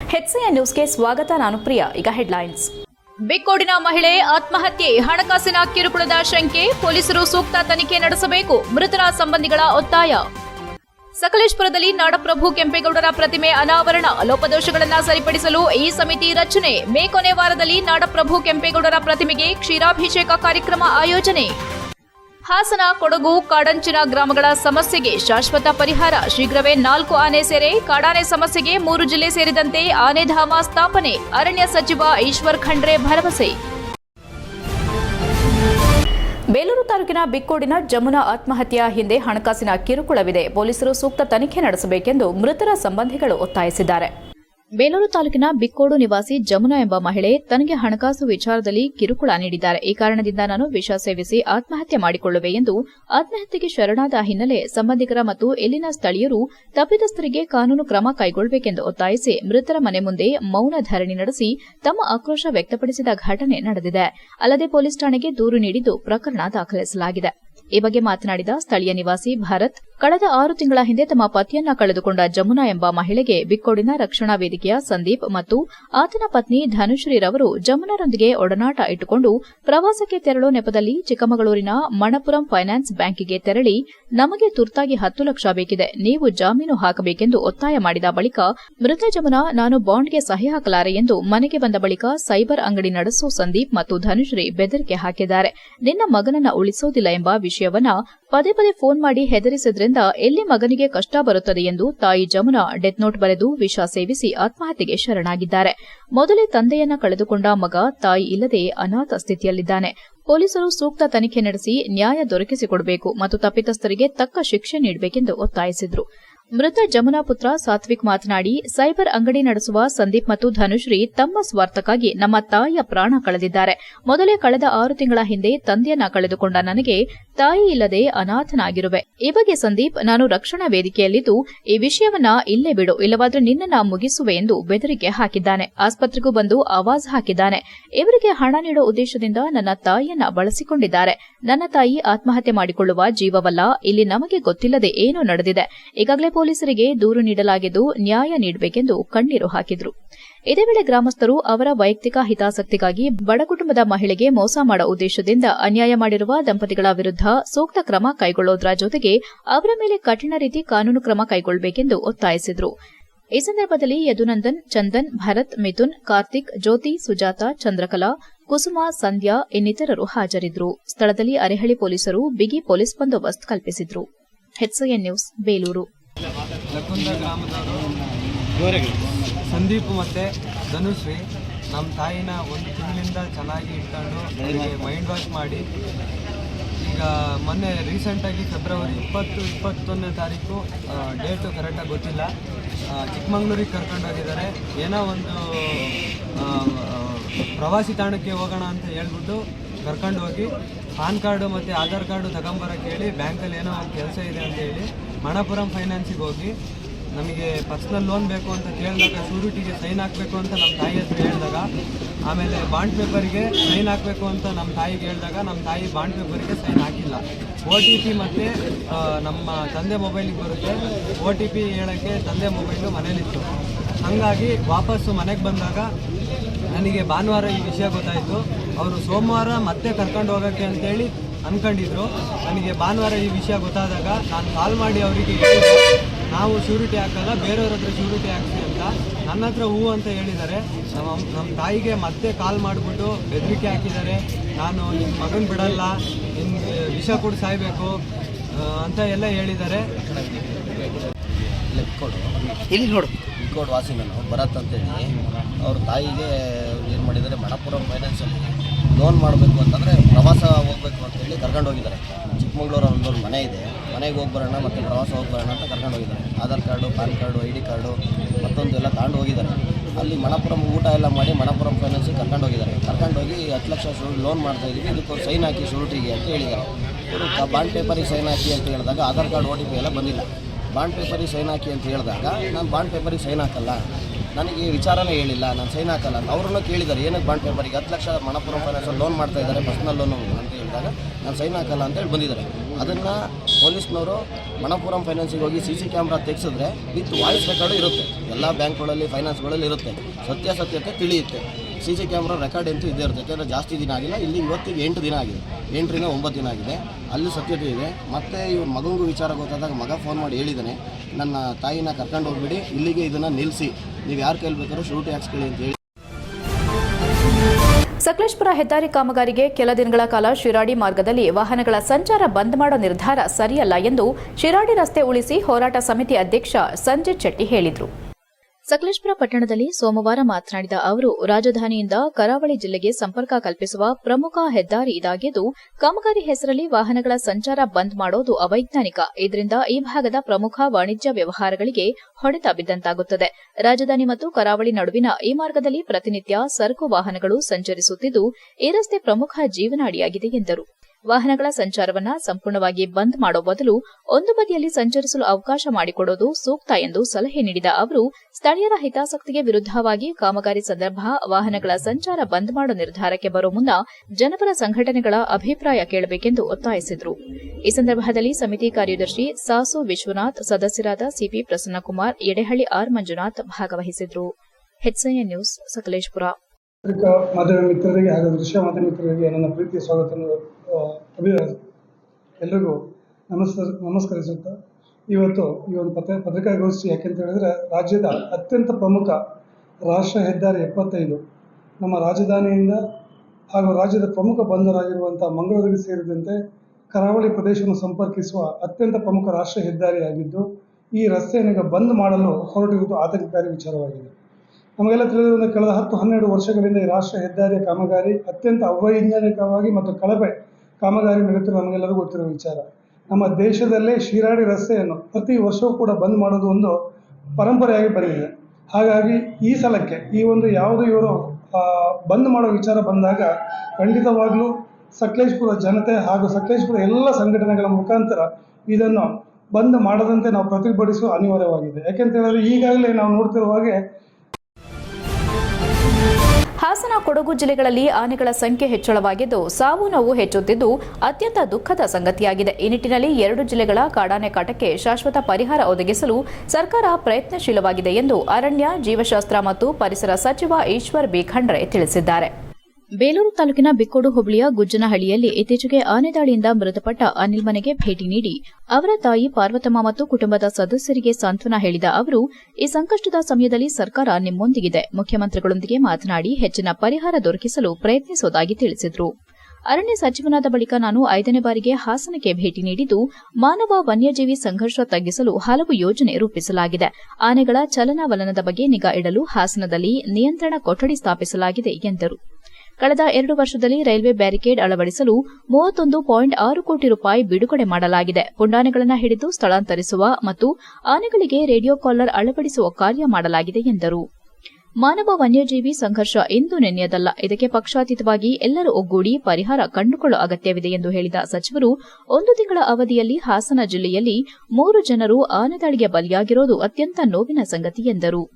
HCN ನ್ಯೂಸ್ಗೆ ಸ್ವಾಗತ ನಾನು ಪ್ರಿಯಾ, ಈಗ ಹೆಡ್ಲೈನ್ಸ್. ಬಿಕ್ಕೋಡಿನ ಮಹಿಳೆ ಆತ್ಮಹತ್ಯೆ, ಹಣಕಾಸಿನ ಕಿರುಕುಳದ ಶಂಕೆ, ಪೊಲೀಸರು ಸೂಕ್ತ ತನಿಖೆ ನಡೆಸಬೇಕು, ಮೃತರ ಸಂಬಂಧಿಗಳ ಒತ್ತಾಯ. ಸಕಲೇಶ್ಪುರದಲ್ಲಿ ನಾಡಪ್ರಭು ಕೆಂಪೇಗೌಡರ ಪ್ರತಿಮೆ ಅನಾವರಣ, ಲೋಪದೋಷಗಳನ್ನು ಸರಿಪಡಿಸಲು ಈ ಸಮಿತಿ ರಚನೆ, ಮೇ ಕೊನೆ ವಾರದಲ್ಲಿ ನಾಡಪ್ರಭು ಕೆಂಪೇಗೌಡರ ಪ್ರತಿಮೆಗೆ ಕ್ಷೀರಾಭಿಷೇಕ ಕಾರ್ಯಕ್ರಮ ಆಯೋಜನೆ. ಹಾಸನ, ಕೊಡಗು, ಕಾಡಂಚಿನ ಗ್ರಾಮಗಳ ಸಮಸ್ಯೆಗೆ ಶಾಶ್ವತ ಪರಿಹಾರ. ಶೀಘ್ರವೇ ನಾಲ್ಕು ಆನೆ ಸೇರೆ, ಕಾಡಾನೆ ಸಮಸ್ಯೆಗೆ ಮೂರು ಜಿಲ್ಲೆ ಸೇರಿದಂತೆ ಆನೆಧಾಮ ಸ್ಥಾಪನೆ. ಅರಣ್ಯ ಸಚಿವ ಈಶ್ವರ್ ಖಂಡ್ರೆ ಭರವಸೆ. ಬೇಲೂರು ತಾಲೂಕಿನ ಬಿಕ್ಕೋಡಿನ ಜಮುನಾ ಆತ್ಮಹತ್ಯೆಯ ಹಿಂದೆ ಹಣಕಾಸಿನ ಕಿರುಕುಳವಿದೆ. ಪೊಲೀಸರು ಸೂಕ್ತ ತನಿಖೆ ನಡೆಸಬೇಕೆಂದು ಮೃತರ ಸಂಬಂಧಿಗಳು ಒತ್ತಾಯಿಸಿದ್ದಾರೆ. ಬೇಲೂರು ತಾಲೂಕಿನ ಬಿಕ್ಕೋಡು ನಿವಾಸಿ ಜಮುನಾ ಎಂಬ ಮಹಿಳೆ ತನಗೆ ಹಣಕಾಸು ವಿಚಾರದಲ್ಲಿ ಕಿರುಕುಳ ನೀಡಿದ್ದಾರೆ. ಈ ಕಾರಣದಿಂದ ನಾನು ವಿಷ ಸೇವಿಸಿ ಆತ್ಮಹತ್ಯೆ ಮಾಡಿಕೊಳ್ಳುವೆ ಎಂದು ಆತ್ಮಹತ್ಯೆಗೆ ಶರಣಾದ ಹಿನ್ನೆಲೆ ಸಂಬಂಧಿಕರ ಮತ್ತು ಇಲ್ಲಿನ ಸ್ಥಳೀಯರು ತಪ್ಪಿತಸ್ಥರಿಗೆ ಕಾನೂನು ಕ್ರಮ ಕೈಗೊಳ್ಳಬೇಕೆಂದು ಒತ್ತಾಯಿಸಿ ಮೃತರ ಮನೆ ಮುಂದೆ ಮೌನ ಧರಣಿ ನಡೆಸಿ ತಮ್ಮ ಆಕ್ರೋಶ ವ್ಯಕ್ತಪಡಿಸಿದ ಘಟನೆ ನಡೆದಿದೆ. ಅಲ್ಲದೆ ಪೊಲೀಸ್ ಠಾಣೆಗೆ ದೂರು ನೀಡಿದ್ದು ಪ್ರಕರಣ ದಾಖಲಿಸಲಾಗಿದೆ. ಈ ಬಗ್ಗೆ ಮಾತನಾಡಿದ ಸ್ಥಳೀಯ ನಿವಾಸಿ ಭಾರತ್, ಕಳೆದ ಆರು ತಿಂಗಳ ಹಿಂದೆ ತಮ್ಮ ಪತಿಯನ್ನ ಕಳೆದುಕೊಂಡ ಜಮುನಾ ಎಂಬ ಮಹಿಳೆಗೆ ಬಿಕ್ಕೋಡಿನ ರಕ್ಷಣಾ ವೇದಿಕೆಯ ಸಂದೀಪ್ ಮತ್ತು ಆತನ ಪತ್ನಿ ಧನುಶ್ರೀರವರು ಜಮುನಾರೊಂದಿಗೆ ಒಡನಾಟ ಇಟ್ಟುಕೊಂಡು ಪ್ರವಾಸಕ್ಕೆ ತೆರಳೋ ನೆಪದಲ್ಲಿ ಚಿಕ್ಕಮಗಳೂರಿನ ಮಣಪುರಂ ಫೈನಾನ್ಸ್ ಬ್ಯಾಂಕಿಗೆ ತೆರಳಿ, ನಮಗೆ ತುರ್ತಾಗಿ ಹತ್ತು ಲಕ್ಷ ಬೇಕಿದೆ, ನೀವು ಜಾಮೀನು ಹಾಕಬೇಕೆಂದು ಒತ್ತಾಯ ಮಾಡಿದ ಬಳಿಕ ಮೃತ ಜಮುನಾ ನಾನು ಬಾಂಡ್ಗೆ ಸಹಿ ಹಾಕಲಾರೆ ಎಂದು ಮನೆಗೆ ಬಂದ ಬಳಿಕ ಸೈಬರ್ ಅಂಗಡಿ ನಡೆಸೋ ಸಂದೀಪ್ ಮತ್ತು ಧನುಶ್ರೀ ಬೆದರಿಕೆ ಹಾಕಿದ್ದಾರೆ. ನಿನ್ನ ಮಗನನ್ನ ಉಳಿಸೋದಿಲ್ಲ ಎಂಬ ವಿಷಯವನ್ನ ಪದೇ ಪದೇ ಫೋನ್ ಮಾಡಿ ಹೆದರಿಸಿದ್ರಿಂದ ಎಲ್ಲಿ ಮಗನಿಗೆ ಕಷ್ಟ ಬರುತ್ತದೆ ಎಂದು ತಾಯಿ ಜಮುನಾ ಡೆತ್ ನೋಟ್ ಬರೆದು ವಿಷ ಸೇವಿಸಿ ಆತ್ಮಹತ್ಯೆಗೆ ಶರಣಾಗಿದ್ದಾರೆ. ಮೊದಲೇ ತಂದೆಯನ್ನ ಕಳೆದುಕೊಂಡ ಮಗ ತಾಯಿ ಇಲ್ಲದೆ ಅನಾಥ ಸ್ಥಿತಿಯಲ್ಲಿದ್ದಾನೆ. ಪೊಲೀಸರು ಸೂಕ್ತ ತನಿಖೆ ನಡೆಸಿ ನ್ಯಾಯ ದೊರಕಿಸಿಕೊಡಬೇಕು ಮತ್ತು ತಪ್ಪಿತಸ್ಥರಿಗೆ ತಕ್ಕ ಶಿಕ್ಷೆ ನೀಡಬೇಕೆಂದು ಒತ್ತಾಯಿಸಿದರು. ಮೃತ ಜಮುನಾ ಪುತ್ರ ಸಾತ್ವಿಕ್ ಮಾತನಾಡಿ, ಸೈಬರ್ ಅಂಗಡಿ ನಡೆಸುವ ಸಂದೀಪ್ ಮತ್ತು ಧನುಶ್ರೀ ತಮ್ಮ ಸ್ವಾರ್ಥಕ್ಕಾಗಿ ನಮ್ಮ ತಾಯಿಯ ಪ್ರಾಣ ಕಳೆದಿದ್ದಾರೆ. ಮೊದಲೇ ಕಳೆದ ಆರು ತಿಂಗಳ ಹಿಂದೆ ತಂದೆಯನ್ನ ಕಳೆದುಕೊಂಡ ನನಗೆ ತಾಯಿ ಇಲ್ಲದೆ ಅನಾಥನಾಗಿರುವೆ. ಈ ಬಗ್ಗೆ ಸಂದೀಪ್, ನಾನು ರಕ್ಷಣಾ ವೇದಿಕೆಯಲ್ಲಿದ್ದು, ಈ ವಿಷಯವನ್ನ ಇಲ್ಲೇ ಬಿಡು, ಇಲ್ಲವಾದ್ರೆ ನಿನ್ನನ್ನ ಮುಗಿಸುವೆ ಎಂದು ಬೆದರಿಕೆ ಹಾಕಿದ್ದಾನೆ. ಆಸ್ಪತ್ರೆಗೂ ಬಂದು ಆವಾಜ್ ಹಾಕಿದ್ದಾನೆ. ಇವರಿಗೆ ಹಣ ನೀಡೋ ಉದ್ದೇಶದಿಂದ ನನ್ನ ತಾಯಿಯನ್ನ ಬಳಸಿಕೊಂಡಿದ್ದಾರೆ. ನನ್ನ ತಾಯಿ ಆತ್ಮಹತ್ಯೆ ಮಾಡಿಕೊಳ್ಳುವ ಜೀವವಲ್ಲ, ಇಲ್ಲಿ ನಮಗೆ ಗೊತ್ತಿಲ್ಲದೆ ಏನು ನಡೆದಿದೆ. ಈಗಾಗಲೇ ಪೊಲೀಸರಿಗೆ ದೂರು ನೀಡಲಾಗಿದ್ದು ನ್ಯಾಯ ನೀಡಬೇಕೆಂದು ಕಣ್ಣೀರು ಹಾಕಿದ್ರು. ಇದೇ ವೇಳೆ ಗ್ರಾಮಸ್ಥರು ಅವರ ವೈಯಕ್ತಿಕ ಹಿತಾಸಕ್ತಿಗಾಗಿ ಬಡ ಕುಟುಂಬದ ಮಹಿಳೆಗೆ ಮೋಸ ಮಾಡುವ ಉದ್ದೇಶದಿಂದ ಅನ್ಯಾಯ ಮಾಡಿರುವ ದಂಪತಿಗಳ ವಿರುದ್ದ ಸೂಕ್ತ ಕ್ರಮ ಕೈಗೊಳ್ಳೋದ್ರ ಜೊತೆಗೆ ಅವರ ಮೇಲೆ ಕಠಿಣ ರೀತಿ ಕಾನೂನು ಕ್ರಮ ಕೈಗೊಳ್ಳಬೇಕೆಂದು ಒತ್ತಾಯಿಸಿದರು. ಈ ಸಂದರ್ಭದಲ್ಲಿ ಯದುನಂದನ್, ಚಂದನ್, ಭರತ್, ಮಿಥುನ್, ಕಾರ್ತಿಕ್, ಜ್ಯೋತಿ, ಸುಜಾತ, ಚಂದ್ರಕಲಾ, ಕುಸುಮ, ಸಂಧ್ಯಾ ಇನ್ನಿತರರು ಹಾಜರಿದ್ರು. ಸ್ಥಳದಲ್ಲಿ ಅರೆಹಳ್ಳಿ ಪೊಲೀಸರು ಬಿಗಿ ಪೊಲೀಸ್ ಬಂದೋಬಸ್ತ್ ಕಲ್ಪಿಸಿದ್ರು. ನ್ಯೂಸ್ ಬೇಲೂರು ಲಕ್ಕುಂದ ಗ್ರಾಮದವರು ಸಂದೀಪ್ ಮತ್ತು ಧನುಶ್ರೀ ನಮ್ಮ ತಾಯಿನ ಒಂದು ತಿಂಗಳಿಂದ ಚೆನ್ನಾಗಿ ಇಟ್ಕೊಂಡು ಅವರಿಗೆ ಮೈಂಡ್ ವಾಶ್ ಮಾಡಿ. ಈಗ ಮೊನ್ನೆ ರೀಸೆಂಟಾಗಿ ಫೆಬ್ರವರಿ ಇಪ್ಪತ್ತು, ಇಪ್ಪತ್ತೊಂದನೇ ತಾರೀಕು ಡೇಟು ಕರೆಕ್ಟಾಗಿ ಗೊತ್ತಿಲ್ಲ. ಚಿಕ್ಕಮಂಗ್ಳೂರಿಗೆ ಕರ್ಕೊಂಡೋಗಿದ್ದಾರೆ ಏನೋ ಒಂದು ಪ್ರವಾಸಿ ತಾಣಕ್ಕೆ ಹೋಗೋಣ ಅಂತ ಹೇಳ್ಬಿಟ್ಟು ಕರ್ಕೊಂಡು ಹೋಗಿ. ಪಾನ್ ಕಾರ್ಡು ಮತ್ತು ಆಧಾರ್ ಕಾರ್ಡು ತಗೊಂಬರೋಕ್ಕೆ ಹೇಳಿ ಬ್ಯಾಂಕಲ್ಲಿ ಏನೋ ಒಂದು ಕೆಲಸ ಇದೆ ಅಂತ ಹೇಳಿ ಮಣಪುರಂ ಫೈನಾನ್ಸಿಗೆ ಹೋಗಿ ನಮಗೆ ಪರ್ಸ್ನಲ್ ಲೋನ್ ಬೇಕು ಅಂತ ಕೇಳಿದಾಗ ಶೂರಿಟಿಗೆ ಸೈನ್ ಹಾಕಬೇಕು ಅಂತ ನಮ್ಮ ತಾಯಿ ಹತ್ರ ಹೇಳಿದಾಗ, ಆಮೇಲೆ ಬಾಂಡ್ ಪೇಪರಿಗೆ ಸೈನ್ ಹಾಕಬೇಕು ಅಂತ ನಮ್ಮ ತಾಯಿಗೆ ಹೇಳಿದಾಗ ನಮ್ಮ ತಾಯಿ ಬಾಂಡ್ ಪೇಪರಿಗೆ ಸೈನ್ ಹಾಕಿಲ್ಲ. ಒ ಟಿ ಪಿ ಮತ್ತು ನಮ್ಮ ತಂದೆ ಮೊಬೈಲಿಗೆ ಬರುತ್ತೆ. ಒ ಟಿ ಪಿ ಹೇಳೋಕ್ಕೆ ತಂದೆ ಮೊಬೈಲು ಮನೇಲಿತ್ತು. ಹಾಗಾಗಿ ವಾಪಸ್ಸು ಮನೆಗೆ ಬಂದಾಗ ನನಗೆ ಭಾನುವಾರ ಈ ವಿಷಯ ಗೊತ್ತಾಯಿತು. ಅವರು ಸೋಮವಾರ ಮತ್ತೆ ಕರ್ಕೊಂಡು ಹೋಗೋಕ್ಕೆ ಅಂತೇಳಿ ಅಂದ್ಕೊಂಡಿದ್ರು ನನಗೆ ಭಾನುವಾರ ಈ ವಿಷಯ ಗೊತ್ತಾದಾಗ ನಾನು ಕಾಲ್ ಮಾಡಿ ಅವರಿಗೆ ನಾವು ಶ್ಯೂರಿಟಿ ಹಾಕಲ್ಲ ಬೇರೆಯವ್ರ ಹತ್ರ ಶ್ಯೂರಿಟಿ ಹಾಕ್ಸಿ ಅಂತ. ನನ್ನ ಹತ್ರ ಹೂ ಅಂತ ಹೇಳಿದ್ದಾರೆ. ನಮ್ಮ ನಮ್ಮ ತಾಯಿಗೆ ಮತ್ತೆ ಕಾಲ್ ಮಾಡಿಬಿಟ್ಟು ಬೆದರಿಕೆ ಹಾಕಿದ್ದಾರೆ. ನಾನು ನಿಮ್ಮ ಮಗನ ಬಿಡಲ್ಲ ನಿಮ್ಮ ವಿಷ ಕೂಡ ಸಾಯಬೇಕು ಅಂತ ಎಲ್ಲ ಹೇಳಿದ್ದಾರೆ. ಇಲ್ಲಿ ನೋಡು? ಕೋಡ್ ವಾಸಿ ನಾನು ಭರತ್ ಅಂತೇಳಿ ಅವ್ರ ತಾಯಿಗೆ ಏನು ಮಾಡಿದ್ದಾರೆ ಮಣಪುರಂ ಫೈನಾನ್ಸಲ್ಲಿ ಲೋನ್ ಮಾಡಬೇಕು ಅಂತಂದರೆ ಪ್ರವಾಸ ಹೋಗ್ಬೇಕು ಅಂತೇಳಿ ಕರ್ಕೊಂಡು ಹೋಗಿದ್ದಾರೆ. ಚಿಕ್ಕಮಗಳೂರು ಒಂದೊಂದು ಮನೆ ಇದೆ. ಮನೆಗೆ ಹೋಗಿ ಬರೋಣ ಮತ್ತು ಪ್ರವಾಸ ಹೋಗಿ ಅಂತ ಕರ್ಕೊಂಡು ಹೋಗಿದ್ದಾರೆ. Aadhaar card PAN card, I D card ಮತ್ತೊಂದು ಎಲ್ಲ ತಗೊಂಡು ಹೋಗಿದ್ದಾರೆ. ಅಲ್ಲಿ ಮಣಪುರಂ ಊಟ ಎಲ್ಲ ಮಾಡಿ ಮಣಪುರಂ ಫೈನಾನ್ಸಿಗೆ ಕರ್ಕೊಂಡು ಹೋಗಿದ್ದಾರೆ. ಕರ್ಕೊಂಡು ಹೋಗಿ ಹತ್ತು ಲಕ್ಷ ಶು ಲೋನ್ ಮಾಡ್ತಾ ಇದ್ದೀವಿ ಇದಕ್ಕೆ ಸೈನ್ ಹಾಕಿ ಶೂರಿಟಿಗೆ ಅಂತ ಹೇಳಿದ್ದಾರೆ. ಇವರು ಬಾಂಡ್ ಪೇಪರಿಗೆ ಸೈನ್ ಹಾಕಿ ಅಂತ ಹೇಳಿದಾಗ Aadhaar card O T P ಎಲ್ಲ ಬಂದಿಲ್ಲ. ಬಾಂಡ್ ಪೇಪರಿಗೆ ಸೈನ್ ಹಾಕಿ ಅಂತ ಹೇಳಿದಾಗ, ನಾನು ಬಾಂಡ್ ಪೇಪರಿಗೆ ಸೈನ್ ಹಾಕಲ್ಲ. ನನಗೆ ಈ ವಿಚಾರನೇ ಹೇಳಿಲ್ಲ. ನಾನು ಸೈನ್ ಹಾಕಲ್ಲ ಅವ್ರನ್ನ ಕೇಳಿದ್ದಾರೆ. ಏನಕ್ಕೆ ಬಾಂಡ್ ಪೇಪರಿಗೆ ಹತ್ತು ಲಕ್ಷ ಮಣಪುರಂ ಫೈನಾನ್ಸಲ್ಲಿ ಲೋನ್ ಮಾಡ್ತಾ ಇದ್ದಾರೆ ಪರ್ಸ್ನಲ್ ಲೋನು ಅಂತ ಹೇಳಿದಾಗ ನಾನು ಸೈನ್ ಹಾಕಲ್ಲ ಅಂತೇಳಿ ಬಂದಿದ್ದಾರೆ. ಅದನ್ನು ಪೊಲೀಸ್ನವರು ಮಣಪುರಂ ಫೈನಾನ್ಸಿಗೆ ಹೋಗಿ ಸಿ ಸಿ ಕ್ಯಾಮ್ರಾ ತೆಗೆಸಿದ್ರೆ ವಿತ್ ವಾಯ್ಸ್ ರೆಕಾರ್ಡ್ ಇರುತ್ತೆ. ಎಲ್ಲ ಬ್ಯಾಂಕ್ಗಳಲ್ಲಿ ಫೈನಾನ್ಸ್ಗಳಲ್ಲಿ ಇರುತ್ತೆ. ಸತ್ಯಾಸತ್ಯತೆ ತಿಳಿಯುತ್ತೆ. ಸಿ ಸಿ ಕ್ಯಾಮ್ರಾ ರೆಕಾರ್ಡ್ ಅಂತೂ ಇದೇ ಇರುತ್ತೆ. ಯಾಕಂದರೆ ಜಾಸ್ತಿ ದಿನ ಆಗಿಲ್ಲ. ಇಲ್ಲಿ ಇವತ್ತಿಗೆ ಎಂಟು ದಿನ ಆಗಿದೆ. ಎಂಟರಿಂದ ಒಂಬತ್ತು ದಿನ ಆಗಿದೆ. ಅಲ್ಲಿ ಸತ್ಯತೆ ಇದೆ. ಮತ್ತು ಇವ್ರ ಮಗಂಗೂ ವಿಚಾರ ಗೊತ್ತಾದಾಗ ಮಗ ಫೋನ್ ಮಾಡಿ ಹೇಳಿದ್ದಾನೆ, ನನ್ನ ತಾಯಿನ ಕರ್ಕೊಂಡು ಹೋಗ್ಬಿಡಿ, ಇಲ್ಲಿಗೆ ಇದನ್ನು ನಿಲ್ಲಿಸಿ ನೀವು ಯಾರು ಕೈಲಿ ಬೇಕಾದ್ರೂ ಹಾಕ್ಸ್ಕೊಳ್ಳಿ ಅಂತ ಹೇಳಿ. ಸಕಲೇಶ್ಪುರ ಹೆದ್ದಾರಿ ಕಾಮಗಾರಿಗೆ ಕೆಲ ದಿನಗಳ ಕಾಲ ಶಿರಾಡಿ ಮಾರ್ಗದಲ್ಲಿ ವಾಹನಗಳ ಸಂಚಾರ ಬಂದ್ ಮಾಡೋ ನಿರ್ಧಾರ ಸರಿಯಲ್ಲ ಎಂದು ಶಿರಾಡಿ ರಸ್ತೆ ಉಳಿಸಿ ಹೋರಾಟ ಸಮಿತಿ ಅಧ್ಯಕ್ಷ ಸಂಜಯ್ ಶೆಟ್ಟಿ ಹೇಳಿದರು. ಸಕಲೇಶ್ಪುರ ಪಟ್ಟಣದಲ್ಲಿ ಸೋಮವಾರ ಮಾತನಾಡಿದ ಅವರು, ರಾಜಧಾನಿಯಿಂದ ಕರಾವಳಿ ಜಿಲ್ಲೆಗೆ ಸಂಪರ್ಕ ಕಲ್ಪಿಸುವ ಪ್ರಮುಖ ಹೆದ್ದಾರಿ ಇದಾಗಿದ್ದು, ಕಾಮಗಾರಿ ಹೆಸರಲ್ಲಿ ವಾಹನಗಳ ಸಂಚಾರ ಬಂದ್ ಮಾಡೋದು ಅವೈಜ್ಞಾನಿಕ. ಇದರಿಂದ ಈ ಭಾಗದ ಪ್ರಮುಖ ವಾಣಿಜ್ಯ ವ್ಯವಹಾರಗಳಿಗೆ ಹೊಡೆತ ಬಿದ್ದಂತಾಗುತ್ತದೆ. ರಾಜಧಾನಿ ಮತ್ತು ಕರಾವಳಿ ನಡುವಿನ ಈ ಮಾರ್ಗದಲ್ಲಿ ಪ್ರತಿನಿತ್ಯ ಸರಕು ವಾಹನಗಳು ಸಂಚರಿಸುತ್ತಿದ್ದು, ಈ ರಸ್ತೆ ಪ್ರಮುಖ ಜೀವನಾಡಿಯಾಗಿದೆ ಎಂದರು. ವಾಹನಗಳ ಸಂಚಾರವನ್ನ ಸಂಪೂರ್ಣವಾಗಿ ಬಂದ್ ಮಾಡೋ ಬದಲು ಒಂದು ಬದಿಯಲ್ಲಿ ಸಂಚರಿಸಲು ಅವಕಾಶ ಮಾಡಿಕೊಡೋದು ಸೂಕ್ತ ಎಂದು ಸಲಹೆ ನೀಡಿದ ಅವರು, ಸ್ಥಳೀಯರ ಹಿತಾಸಕ್ತಿಗೆ ವಿರುದ್ಧವಾಗಿ ಕಾಮಗಾರಿ ಸಂದರ್ಭ, ವಾಹನಗಳ ಸಂಚಾರ ಬಂದ್ ಮಾಡೋ ನಿರ್ಧಾರಕ್ಕೆ ಬರೋ ಮುನ್ನ ಜನಪರ ಸಂಘಟನೆಗಳ ಅಭಿಪ್ರಾಯ ಕೇಳಬೇಕೆಂದು ಒತ್ತಾಯಿಸಿದರು. ಈ ಸಂದರ್ಭದಲ್ಲಿ ಸಮಿತಿ ಕಾರ್ಯದರ್ಶಿ ಸಾಸು ವಿಶ್ವನಾಥ್, ಸದಸ್ಯರಾದ ಸಿಪಿ ಪ್ರಸನ್ನಕುಮಾರ್ ಎಡೆಹಳ್ಳಿ ಆರ್ ಮಂಜುನಾಥ್ ಭಾಗವಹಿಸಿದ್ರು. ನ್ಯೂಸ್, ಸಕಲೇಶ್ಪುರ. ಪತ್ರಿಕಾ ಮಾಧ್ಯಮ ಮಿತ್ರರಿಗೆ ಹಾಗೂ ದೃಶ್ಯ ಮಾಧ್ಯಮ ಮಿತ್ರರಿಗೆ ನನ್ನ ಪ್ರೀತಿಯ ಸ್ವಾಗತವನ್ನು ಅಭಿ ಎಲ್ರಿಗೂ ನಮಸ್ಕಾರ, ನಮಸ್ಕರಿಸುತ್ತಾ, ಇವತ್ತು ಈ ಒಂದು ಪತ್ರ, ಪತ್ರಿಕಾಗೋಷ್ಠಿ ಯಾಕೆಂತ ಹೇಳಿದ್ರೆ ರಾಜ್ಯದ ಅತ್ಯಂತ ಪ್ರಮುಖ ರಾಷ್ಟ್ರ ಹೆದ್ದಾರಿ ಎಪ್ಪತ್ತೈದು. ನಮ್ಮ ರಾಜಧಾನಿಯಿಂದ ಹಾಗೂ ರಾಜ್ಯದ ಪ್ರಮುಖ ಬಂದರಾಗಿರುವಂಥ ಮಂಗಳೂರಿಗೆ ಸೇರಿದಂತೆ ಕರಾವಳಿ ಪ್ರದೇಶವನ್ನು ಸಂಪರ್ಕಿಸುವ ಅತ್ಯಂತ ಪ್ರಮುಖ ರಾಷ್ಟ್ರ ಹೆದ್ದಾರಿಯಾಗಿದ್ದು ಈ ರಸ್ತೆಯನ್ನು ಬಂದ್ ಮಾಡಲು ಹೊರಟಿರುವುದು ಆತಂಕಕಾರಿ ವಿಚಾರವಾಗಿದೆ. ನಮಗೆಲ್ಲ ತಿಳಿದಿರುವಂತೆ ಕಳೆದ ಹತ್ತು ಹನ್ನೆರಡು ವರ್ಷಗಳಿಂದ ಈ ರಾಷ್ಟ್ರ ಹೆದ್ದಾರಿಯ ಕಾಮಗಾರಿ ಅತ್ಯಂತ ಅವೈಜ್ಞಾನಿಕವಾಗಿ ಮತ್ತು ಕಳಪೆ ಕಾಮಗಾರಿ ನಡೆಯುತ್ತಿರುವ ನಮಗೆಲ್ಲರಿಗೂ ಗೊತ್ತಿರುವ ವಿಚಾರ. ನಮ್ಮ ದೇಶದಲ್ಲೇ ಶಿರಾಡಿ ರಸ್ತೆಯನ್ನು ಪ್ರತಿ ವರ್ಷವೂ ಕೂಡ ಬಂದ್ ಮಾಡೋದು ಒಂದು ಪರಂಪರೆಯಾಗಿ ಬಂದಿದೆ ಹಾಗಾಗಿ ಈ ಸಲಕ್ಕೆ ಈ ಒಂದು ಯಾವುದು ಇವರು ಬಂದ್ ಮಾಡೋ ವಿಚಾರ ಬಂದಾಗ ಖಂಡಿತವಾಗ್ಲೂ ಸಕಲೇಶ್ಪುರ ಜನತೆ ಹಾಗೂ ಸಕಲೇಶ್ಪುರ ಎಲ್ಲ ಸಂಘಟನೆಗಳ ಮುಖಾಂತರ ಇದನ್ನು ಬಂದ್ ಮಾಡದಂತೆ ನಾವು ಪ್ರತಿಭಟಿಸುವ ಅನಿವಾರ್ಯವಾಗಿದೆ. ಯಾಕೆಂತ ಹೇಳಿದ್ರೆ ಈಗಾಗಲೇ ನಾವು ನೋಡ್ತಿರುವ ಹಾಗೆ ಹಾಸನ ಕೊಡಗು ಜಿಲ್ಲೆಗಳಲ್ಲಿ ಆನೆಗಳ ಸಂಖ್ಯೆ ಹೆಚ್ಚಳವಾಗಿದ್ದು ಸಾವು ನೋವು ಹೆಚ್ಚುತ್ತಿದ್ದು ಅತ್ಯಂತ ದುಃಖದ ಸಂಗತಿಯಾಗಿದೆ. ಈ ನಿಟ್ಟಿನಲ್ಲಿ ಎರಡು ಜಿಲ್ಲೆಗಳ ಕಾಡಾನೆ ಕಾಟಕ್ಕೆ ಶಾಶ್ವತ ಪರಿಹಾರ ಒದಗಿಸಲು ಸರ್ಕಾರ ಪ್ರಯತ್ನಶೀಲವಾಗಿದೆ ಎಂದು ಅರಣ್ಯ, ಜೀವಶಾಸ್ತ್ರ ಮತ್ತು ಪರಿಸರ ಸಚಿವ ಈಶ್ವರ್ ಬಿ ಖಂಡ್ರೆ ತಿಳಿಸಿದ್ದಾರೆ. ಬೇಲೂರು ತಾಲೂಕಿನ ಬಿಕ್ಕೋಡು ಹೋಬಳಿಯ ಗುಜ್ಜನಹಳ್ಳಿಯಲ್ಲಿ ಇತ್ತೀಚೆಗೆ ಆನೆ ದಾಳಿಯಿಂದ ಮೃತಪಟ್ಟ ಅನಿಲ್ ಮನೆಗೆ ಭೇಟಿ ನೀಡಿ ಅವರ ತಾಯಿ ಪಾರ್ವತಮ್ಮ ಮತ್ತು ಕುಟುಂಬದ ಸದಸ್ಯರಿಗೆ ಸಾಂತ್ವನ ಹೇಳಿದ ಅವರು, ಈ ಸಂಕಷ್ಟದ ಸಮಯದಲ್ಲಿ ಸರ್ಕಾರ ನಿಮ್ಮೊಂದಿಗಿದೆ. ಮುಖ್ಯಮಂತ್ರಿಗಳೊಂದಿಗೆ ಮಾತನಾಡಿ ಹೆಚ್ಚಿನ ಪರಿಹಾರ ದೊರಕಿಸಲು ಪ್ರಯತ್ನಿಸುವುದಾಗಿ ತಿಳಿಸಿದರು. ಅರಣ್ಯ ಸಚಿವನಾದ ಬಳಿಕ ನಾನು ಐದನೇ ಬಾರಿಗೆ ಹಾಸನಕ್ಕೆ ಭೇಟಿ ನೀಡಿದ್ದು, ಮಾನವ ವನ್ಯಜೀವಿ ಸಂಘರ್ಷ ತಗ್ಗಿಸಲು ಹಲವು ಯೋಜನೆ ರೂಪಿಸಲಾಗಿದೆ. ಆನೆಗಳ ಚಲನವಲನದ ಬಗ್ಗೆ ನಿಗಾ ಇಡಲು ಹಾಸನದಲ್ಲಿ ನಿಯಂತ್ರಣ ಕೊಠಡಿ ಸ್ಥಾಪಿಸಲಾಗಿದೆ ಎಂದರು. ಕಳೆದ ಎರಡು ವರ್ಷದಲ್ಲಿ ರೈಲ್ವೆ ಬ್ಯಾರಿಕೇಡ್ ಅಳವಡಿಸಲು ಮೂವತ್ತೊಂದು ಪಾಯಿಂಟ್ ಆರು ಕೋಟಿ ರೂಪಾಯಿ ಬಿಡುಗಡೆ ಮಾಡಲಾಗಿದೆ. ಪುಂಡಾನೆಗಳನ್ನು ಹಿಡಿದು ಸ್ಥಳಾಂತರಿಸುವ ಮತ್ತು ಆನೆಗಳಿಗೆ ರೇಡಿಯೋ ಕಾಲರ್ ಅಳವಡಿಸುವ ಕಾರ್ಯ ಮಾಡಲಾಗಿದೆ ಎಂದರು. ಮಾನವ ವನ್ಯಜೀವಿ ಸಂಘರ್ಷ ಇಂದು ನೆನೆಯದಲ್ಲ. ಇದಕ್ಕೆ ಪಕ್ಷಾತೀತವಾಗಿ ಎಲ್ಲರೂ ಒಗ್ಗೂಡಿ ಪರಿಹಾರ ಕಂಡುಕೊಳ್ಳುವ ಅಗತ್ಯವಿದೆ ಎಂದು ಹೇಳಿದ ಸಚಿವರು, ಒಂದು ತಿಂಗಳ ಅವಧಿಯಲ್ಲಿ ಹಾಸನ ಜಿಲ್ಲೆಯಲ್ಲಿ ಮೂರು ಜನರು ಆನೆ ದಾಳಿಗೆ ಬಲಿಯಾಗಿರೋದು ಅತ್ಯಂತ ನೋವಿನ ಸಂಗತಿ ಎಂದರು.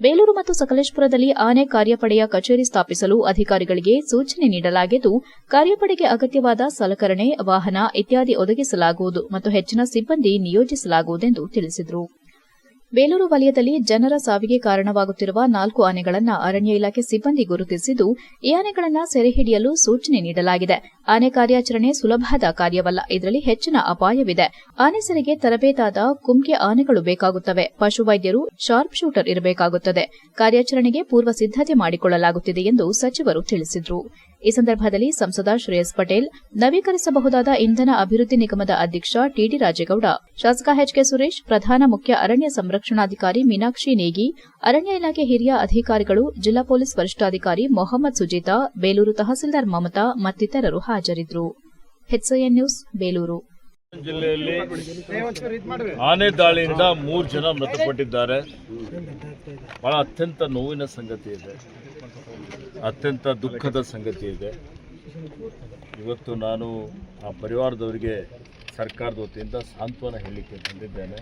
ಬೇಲೂರು ಮತ್ತು ಸಕಲೇಶಪುರದಲ್ಲಿ ಆನೆ ಕಾರ್ಯಪಡೆಯ ಕಚೇರಿ ಸ್ಥಾಪಿಸಲು ಅಧಿಕಾರಿಗಳಿಗೆ ಸೂಚನೆ ನೀಡಲಾಗಿದ್ದು, ಕಾರ್ಯಪಡೆಗೆ ಅಗತ್ಯವಾದ ಸಲಕರಣೆ, ವಾಹನ ಇತ್ಯಾದಿ ಒದಗಿಸಲಾಗುವುದು ಮತ್ತು ಹೆಚ್ಚಿನ ಸಿಬ್ಬಂದಿ ನಿಯೋಜಿಸಲಾಗುವುದೆಂದು ತಿಳಿಸಿದರು. ಬೇಲೂರು ವಲಯದಲ್ಲಿ ಜನರ ಸಾವಿಗೆ ಕಾರಣವಾಗುತ್ತಿರುವ ನಾಲ್ಕು ಆನೆಗಳನ್ನು ಅರಣ್ಯ ಇಲಾಖೆ ಸಿಬ್ಬಂದಿ ಗುರುತಿಸಿದ್ದು, ಈ ಆನೆಗಳನ್ನು ಸೆರೆ ಹಿಡಿಯಲು ಸೂಚನೆ ನೀಡಲಾಗಿದೆ. ಆನೆ ಕಾರ್ಯಾಚರಣೆ ಸುಲಭದ ಕಾರ್ಯವಲ್ಲ. ಇದರಲ್ಲಿ ಹೆಚ್ಚಿನ ಅಪಾಯವಿದೆ. ಆನೆ ಸೆರೆಗೆ ತರಬೇತಾದ ಕುಂಕೆ ಆನೆಗಳು ಬೇಕಾಗುತ್ತವೆ. ಪಶುವೈದ್ಯರು ಶಾರ್ಪ್ ಶೂಟರ್ ಇರಬೇಕಾಗುತ್ತದೆ. ಕಾರ್ಯಾಚರಣೆಗೆ ಪೂರ್ವ ಸಿದ್ದತೆ ಮಾಡಿಕೊಳ್ಳಲಾಗುತ್ತಿದೆ ಎಂದು ಸಚಿವರು ತಿಳಿಸಿದರು. ಈ ಸಂದರ್ಭದಲ್ಲಿ ಸಂಸದ ಶ್ರೇಯಸ್ ಪಟೇಲ್ ನವೀಕರಿಸಬಹುದಾದ ಇಂಧನ ಅಭಿವೃದ್ಧಿ ನಿಗಮದ ಅಧ್ಯಕ್ಷ ಟಿಡಿ ರಾಜೇಗೌಡ, ಶಾಸಕ ಎಚ್ಕೆ ಸುರೇಶ್, ಪ್ರಧಾನ ಮುಖ್ಯ ಅರಣ್ಯ ಸಂರಕ್ಷಣಾಧಿಕಾರಿ ಮೀನಾಕ್ಷಿ ನೇಗಿ, ಅರಣ್ಯ ಇಲಾಖೆ ಹಿರಿಯ ಅಧಿಕಾರಿಗಳು, ಜಿಲ್ಲಾ ಪೊಲೀಸ್ ವರಿಷ್ಠಾಧಿಕಾರಿ ಮೊಹಮ್ಮದ್ ಸುಜೀತಾ, ಬೇಲೂರು ತಹಸೀಲ್ದಾರ್ ಮಮತಾ ಮತ್ತಿತರರು ಹಾಜರಿದ್ದರು. ಜಿಲ್ಲೆಯಲ್ಲಿ ಆನೆ ದಾಳಿಯಿಂದ ಮೂರು ಜನ ಮೃತಪಟ್ಟಿದ್ದಾರೆ. ಬಹಳ ಅತ್ಯಂತ ನೋವಿನ ಸಂಗತಿ ಇದೆ. ಅತ್ಯಂತ ದುಃಖದ ಸಂಗತಿ ಇದೆ. ಇವತ್ತು ನಾನು ಆ ಪರಿವಾರದವರಿಗೆ ಸರ್ಕಾರದ ವತಿಯಿಂದ ಸಾಂತ್ವನ ಹೇಳಲಿಕ್ಕೆ ಬಂದಿದ್ದೇನೆ.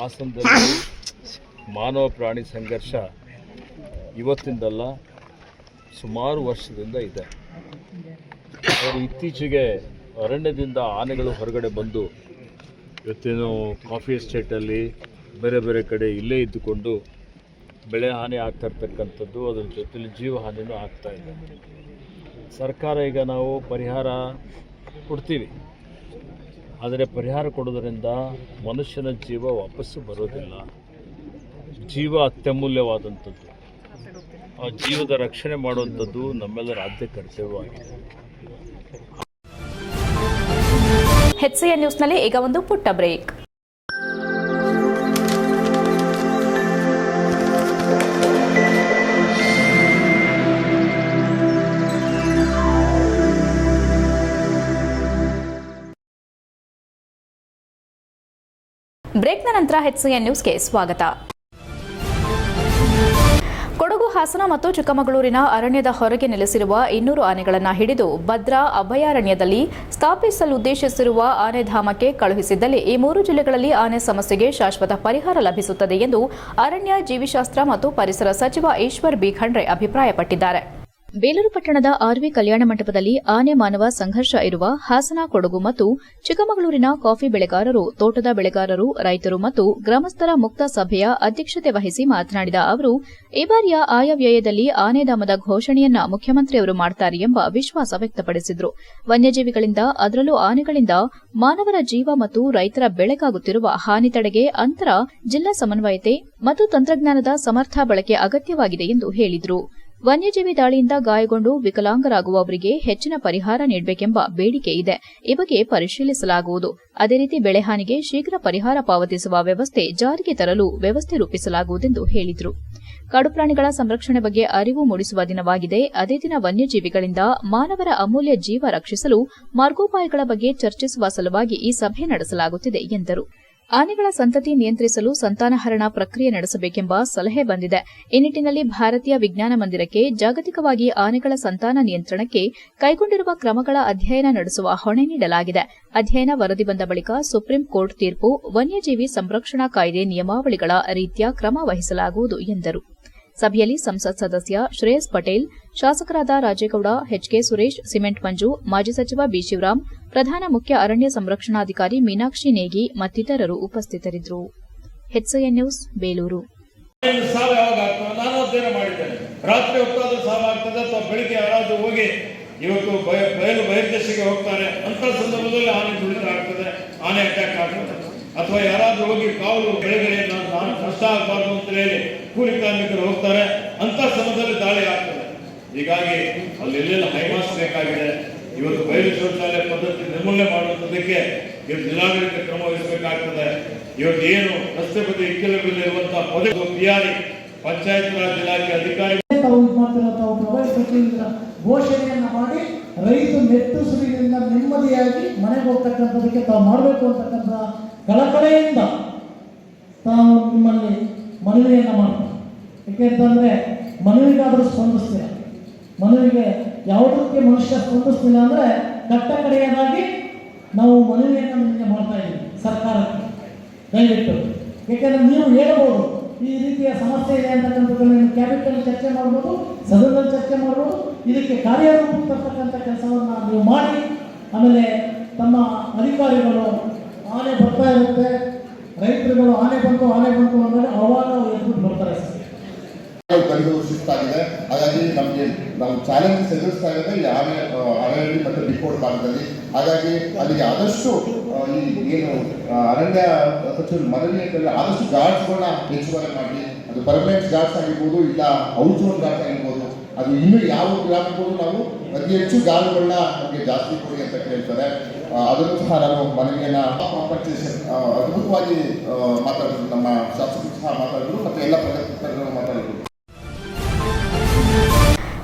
ಹಾಸನದಲ್ಲಿ ಮಾನವ ಪ್ರಾಣಿ ಸಂಘರ್ಷ ಇವತ್ತಿಂದಲ್ಲ ಸುಮಾರು ವರ್ಷದಿಂದ ಇದೆ. ಅವರು ಇತ್ತೀಚೆಗೆ ಅರಣ್ಯದಿಂದ ಆನೆಗಳು ಹೊರಗಡೆ ಬಂದು ಇವತ್ತೇನು ಕಾಫಿ ಎಸ್ಟೇಟಲ್ಲಿ ಬೇರೆ ಬೇರೆ ಕಡೆ ಇಲ್ಲೇ ಇದ್ದುಕೊಂಡು ಬೆಳೆ ಹಾನಿ ಆಗ್ತಾ ಇರ್ತಕ್ಕಂಥದ್ದು, ಅದ್ರ ಜೊತೆಲಿ ಜೀವ ಹಾನಿನೂ ಆಗ್ತಾ ಇದೆ. ಸರ್ಕಾರ ಈಗ ನಾವು ಪರಿಹಾರ ಕೊಡ್ತೀವಿ. ಆದರೆ ಪರಿಹಾರ ಕೊಡೋದರಿಂದ ಮನುಷ್ಯನ ಜೀವ ವಾಪಸ್ಸು ಬರೋದಿಲ್ಲ. ಜೀವ ಅತ್ಯಮೂಲ್ಯವಾದಂಥದ್ದು. ಆ ಜೀವದ ರಕ್ಷಣೆ ಮಾಡುವಂಥದ್ದು ನಮ್ಮೆಲ್ಲರ ಆದ್ಯ ಕರ್ತವ್ಯವಾಗಿದೆ ಹೆಚ್ಸಿಎನ್ ನ್ಯೂಸ್ನಲ್ಲಿ ಈಗ ಒಂದು ಪುಟ್ಟ ಬ್ರೇಕ್. ಬ್ರೇಕ್ನ ನಂತರ ಹೆಚ್ಸಿಎನ್ ನ್ಯೂಸ್ಗೆ ಸ್ವಾಗತ. ಕೊಡಗು, ಹಾಸನ ಮತ್ತು ಚಿಕ್ಕಮಗಳೂರಿನ ಅರಣ್ಯದ ಹೊರಗೆ ನೆಲೆಸಿರುವ ಇನ್ನೂರು ಆನೆಗಳನ್ನು ಹಿಡಿದು ಭದ್ರಾ ಅಭಯಾರಣ್ಯದಲ್ಲಿ ಸ್ಥಾಪಿಸಲು ಉದ್ದೇಶಿಸಿರುವ ಆನೆ ಆನೆಧಾಮಕ್ಕೆ ಕಳುಹಿಸಿದ್ದಲ್ಲಿ ಈ ಮೂರು ಜಿಲ್ಲೆಗಳಲ್ಲಿ ಆನೆ ಸಮಸ್ಯೆಗೆ ಶಾಶ್ವತ ಪರಿಹಾರ ಲಭಿಸುತ್ತದೆ ಎಂದು ಅರಣ್ಯ, ಜೀವಿಶಾಸ್ತ್ರ ಮತ್ತು ಪರಿಸರ ಸಚಿವ ಈಶ್ವರ್ ಬಿ ಖಂಡ್ರೆ ಅಭಿಪ್ರಾಯಪಟ್ಟಿದ್ದಾರೆ. ಬೇಲೂರು ಪಟ್ಟಣದ ಆರ್ವಿ ಕಲ್ಯಾಣ ಮಂಟಪದಲ್ಲಿ ಆನೆ ಮಾನವ ಸಂಘರ್ಷ ಇರುವ ಹಾಸನ, ಕೊಡಗು ಮತ್ತು ಚಿಕ್ಕಮಗಳೂರಿನ ಕಾಫಿ ಬೆಳೆಗಾರರು, ತೋಟದ ಬೆಳೆಗಾರರು, ರೈತರು ಮತ್ತು ಗ್ರಾಮಸ್ಥರ ಮುಕ್ತ ಸಭೆಯ ಅಧ್ಯಕ್ಷತೆ ವಹಿಸಿ ಮಾತನಾಡಿದ ಅವರು, ಈ ಬಾರಿಯ ಆಯವ್ಯಯದಲ್ಲಿ ಆನೆಧಾಮದ ಘೋಷಣೆಯನ್ನ ಮುಖ್ಯಮಂತ್ರಿಯವರು ಮಾಡುತ್ತಾರೆ ಎಂಬ ವಿಶ್ವಾಸ ವ್ಯಕ್ತಪಡಿಸಿದರು. ವನ್ಯಜೀವಿಗಳಿಂದ, ಅದರಲ್ಲೂ ಆನೆಗಳಿಂದ ಮಾನವರ ಜೀವ ಮತ್ತು ರೈತರ ಬೆಳೆಗಾಗುತ್ತಿರುವ ಹಾನಿ ತಡೆಗೆ ಅಂತರ ಜಿಲ್ಲಾ ಸಮನ್ವಯತೆ ಮತ್ತು ತಂತ್ರಜ್ಞಾನದ ಸಮರ್ಥ ಬಳಕೆ ಅಗತ್ಯವಾಗಿದೆ ಎಂದು ಹೇಳಿದರು. ವನ್ಯಜೀವಿ ದಾಳಿಯಿಂದ ಗಾಯಗೊಂಡು ವಿಕಲಾಂಗರಾಗುವವರಿಗೆ ಹೆಚ್ಚಿನ ಪರಿಹಾರ ನೀಡಬೇಕೆಂಬ ಬೇಡಿಕೆ ಇದೆ. ಈ ಬಗ್ಗೆ ಪರಿಶೀಲಿಸಲಾಗುವುದು. ಅದೇ ರೀತಿ ಬೆಳೆಹಾನಿಗೆ ಶೀಘ್ರ ಪರಿಹಾರ ಪಾವತಿಸುವ ವ್ಯವಸ್ಥೆ ಜಾರಿಗೆ ತರಲು ವ್ಯವಸ್ಥೆ ರೂಪಿಸಲಾಗುವುದೆಂದು ಹೇಳಿದರು. ಕಾಡುಪ್ರಾಣಿಗಳ ಸಂರಕ್ಷಣೆ ಬಗ್ಗೆ ಅರಿವು ಮೂಡಿಸುವ ದಿನವಾಗಿದೆ. ಅದೇ ದಿನ ವನ್ಯಜೀವಿಗಳಿಂದ ಮಾನವರ ಅಮೂಲ್ಯ ಜೀವ ರಕ್ಷಿಸಲು ಮಾರ್ಗೋಪಾಯಗಳ ಬಗ್ಗೆ ಚರ್ಚಿಸುವ ಸಲುವಾಗಿ ಈ ಸಭೆ ನಡೆಸಲಾಗುತ್ತಿದೆ ಎಂದರು. ಆನೆಗಳ ಸಂತತಿ ನಿಯಂತ್ರಿಸಲು ಸಂತಾನಹರಣ ಪ್ರಕ್ರಿಯೆ ನಡೆಸಬೇಕೆಂಬ ಸಲಹೆ ಬಂದಿದೆ. ಈ ನಿಟ್ಟನಲ್ಲಿ ಭಾರತೀಯ ವಿಜ್ಞಾನ ಮಂದಿರಕ್ಕೆ ಜಾಗತಿಕವಾಗಿ ಆನೆಗಳ ಸಂತಾನ ನಿಯಂತ್ರಣಕ್ಕೆ ಕೈಗೊಂಡಿರುವ ಕ್ರಮಗಳ ಅಧ್ಯಯನ ನಡೆಸುವ ಹೊಣೆ ನೀಡಲಾಗಿದೆ. ಅಧ್ಯಯನ ವರದಿ ಬಂದ ಬಳಿಕ ಸುಪ್ರೀಂ ಕೋರ್ಟ್ ತೀರ್ಪು ವನ್ಯಜೀವಿ ಸಂರಕ್ಷಣಾ ಕಾಯ್ದೆ ನಿಯಮಾವಳಿಗಳ ರೀತ್ಯ ಕ್ರಮ ವಹಿಸಲಾಗುವುದು ಎಂದರು. ಸಭೆಯಲ್ಲಿ ಸಂಸತ್ ಸದಸ್ಯ ಶ್ರೇಯಸ್ ಪಟೇಲ್, ಶಾಸಕರಾದ ರಾಜೇಗೌಡ, ಎಚ್ಕೆ ಸುರೇಶ್, ಸಿಮೆಂಟ್ ಮಂಜು, ಮಾಜಿ ಸಚಿವ ಬಿಶಿವರಾಮ್ ಶಿವರಾಂ ಪ್ರಧಾನ ಮುಖ್ಯ ಅರಣ್ಯ ಸಂರಕ್ಷಣಾಧಿಕಾರಿ ಮೀನಾಕ್ಷಿ ನೇಗಿ ಮತ್ತಿತರರು ಉಪಸ್ಥಿತರಿದ್ದರು. ಬೇಲೂರು. ರಾತ್ರಿ ಹೊತ್ತಾದ್ರೂ ಸಾಲ ಆಗ್ತದೆ, ಅಥವಾ ಬೆಳಿಗ್ಗೆ ಯಾರಾದ್ರೂ ಹೋಗಿ ಇವತ್ತು ಬಯ, ಬಯಲು ಬಹಿರ್ದೇಶಕ್ಕೆ ಹೋಗ್ತಾರೆ. ಅಂತ ಸಂದರ್ಭದಲ್ಲಿ ಆನೆ ತುಳಿತ ಆಗ್ತದೆ, ಆನೆ ಅಟ್ಯಾಕ್ ಆಗ್ತದೆ. ಅಥವಾ ಯಾರಾದ್ರೂ ಹೋಗಿ ಕಾವಲು ಕೆಳಗಡೆ ನಾನು ಕಷ್ಟ ಆಗಬಾರ್ದು ಅಂತ ಹೇಳಿ ಕೂಲಿ ಕಾರ್ಮಿಕರು ಹೋಗ್ತಾರೆ ಅಂತ ಸಮಯದಲ್ಲಿ ದಾಳಿ ಆಗ್ತದೆ. ಹೀಗಾಗಿ ಅಲ್ಲಿ ಎಲ್ಲೆಲ್ಲ ಹೈಮಾಸ್ ಬೇಕಾಗಿದೆ, ಇವತ್ತು ಬಯಲು ಶೌಚಾಲಯ ಪದ್ಧತಿ ನಿರ್ಮೂಲನೆ ಮಾಡುವಂಥದ್ದಕ್ಕೆ ಇವತ್ತು ಜಿಲ್ಲಾಡಳಿತ ಕ್ರಮ ವಹಿಸಬೇಕಾಗ್ತದೆ. ಇವತ್ತು ಏನು ರಸ್ತೆ ಬದಿ ಇಕ್ಕೆಲುಬಿಲ್ಲಿರುವಂತಹ ಪದ ಪಿಯಾರಿ ಪಂಚಾಯತ್ ರಾಜ್ ಇಲಾಖೆ ಅಧಿಕಾರಿ ಘೋಷಣೆಯನ್ನ ಮಾಡಿ ರೈತ ನೆಟ್ಟುಸುರಿನಿಂದ ನೆಮ್ಮದಿಯಾಗಿ ಮನೆಗೆ ಹೋಗ್ತಕ್ಕಂಥದಕ್ಕೆ ತಾವು ಮಾಡಬೇಕು ಅಂತಕ್ಕಂಥ ಕಳಕಳೆಯಿಂದ ತಾವು ನಿಮ್ಮಲ್ಲಿ ಮನವಿಯನ್ನು ಮಾಡ್ತಾರೆ. ಏಕೆಂತಂದರೆ ಮನವಿಗಾದರೂ ಸ್ಪಂದಿಸ್ತೀರ? ಮನವಿಗೆ ಯಾವುದಕ್ಕೆ ಮನುಷ್ಯ ಸ್ಪಂದಿಸ್ತಿಲ್ಲ ಅಂದರೆ ಕಟ್ಟ ಕಡೆಯದಾಗಿ ನಾವು ಮನವಿಯನ್ನು ನಿಮಗೆ ಮಾಡ್ತಾ ಇದ್ದೀವಿ ಸರ್ಕಾರಕ್ಕೆ. ದಯವಿಟ್ಟು. ಏಕೆಂದ್ರೆ ನೀವು ಹೇಳ್ಬೋದು, ಈ ರೀತಿಯ ಸಮಸ್ಯೆ ಇದೆ ಅಂತಕ್ಕಂಥದ್ದನ್ನು ಕ್ಯಾಬಿನೆಟ್ ಚರ್ಚೆ ಮಾಡ್ಬೋದು, ಸದನದಲ್ಲಿ ಚರ್ಚೆ ಮಾಡ್ಬೋದು, ಇದಕ್ಕೆ ಕಾರ್ಯರೂಪ ತರ್ತಕ್ಕಂಥ ಕೆಲಸವನ್ನು ನೀವು ಮಾಡಿ, ಆಮೇಲೆ ತಮ್ಮ ಅಧಿಕಾರಿಗಳು ಆನೆ ಬರ್ತಾ ಇರುತ್ತೆ, ರೈತರುಗಳು ಆನೆ ಬಂತು ಆನೆ ಬಂತು ಅಂದರೆ ಅವಾಗ ಎದ್ಬಿಟ್ಟು ಬರ್ತಾರೆ ಕಡಿದು ಸುಸ್ತಾಗಿದೆ ಹಾಗಾಗಿ ನಮಗೆ ನಾವು ಚಾಲೆಂಜ್ ಎದುರಿಸ್ತಾ ಇರೋದೇ ಈ ಆನೆ ಅರಣ್ಯ ಮತ್ತು ಬಿಕೋಡ್ ಭಾಗದಲ್ಲಿ. ಹಾಗಾಗಿ ಅಲ್ಲಿಗೆ ಆದಷ್ಟು ಈ ಏನು ಅರಣ್ಯ ಸಚಿವರು ಮನವಿ ಅಂತಂದ್ರೆ ಆದಷ್ಟು ಗಾರ್ಡ್ಸ್ಗಳನ್ನ ಹೆಚ್ಚುವರಿ ಮಾಡಿ, ಅದು ಪರ್ಮನೆಂಟ್ ಗಾರ್ಡ್ಸ್ ಆಗಿರ್ಬೋದು, ಇಲ್ಲ ಔಟ್ಡೋರ್ ಗಾರ್ಡ್ಸ್ ಆಗಿರ್ಬೋದು ಅದು ಇನ್ನು ಯಾವ ಗ್ರಾಮಕ್ಕೂ ನಾವು ಅತಿ ಹೆಚ್ಚು ಗಾರ್ಡ್ಗಳನ್ನ ನಮಗೆ ಜಾಸ್ತಿ ಕೊಡಿ ಅಂತ ಕೇಳ್ತಾರೆ. ಅದನ್ನು ಸಹ ನಾನು ಮನವಿಯನ್ನ ಕಾಂಪನ್ಸೇಷನ್ ಅದ್ಭುತವಾಗಿ ಮಾತಾಡಿದ್ರು. ನಮ್ಮ ಶಾಸಕರು ಸಹ ಮಾತಾಡಿದ್ರು ಮತ್ತು ಎಲ್ಲ ಪ್ರಜಾಪ್ರತಿನಿಧಿಗಳು ಮಾತಾಡಿದ್ರು.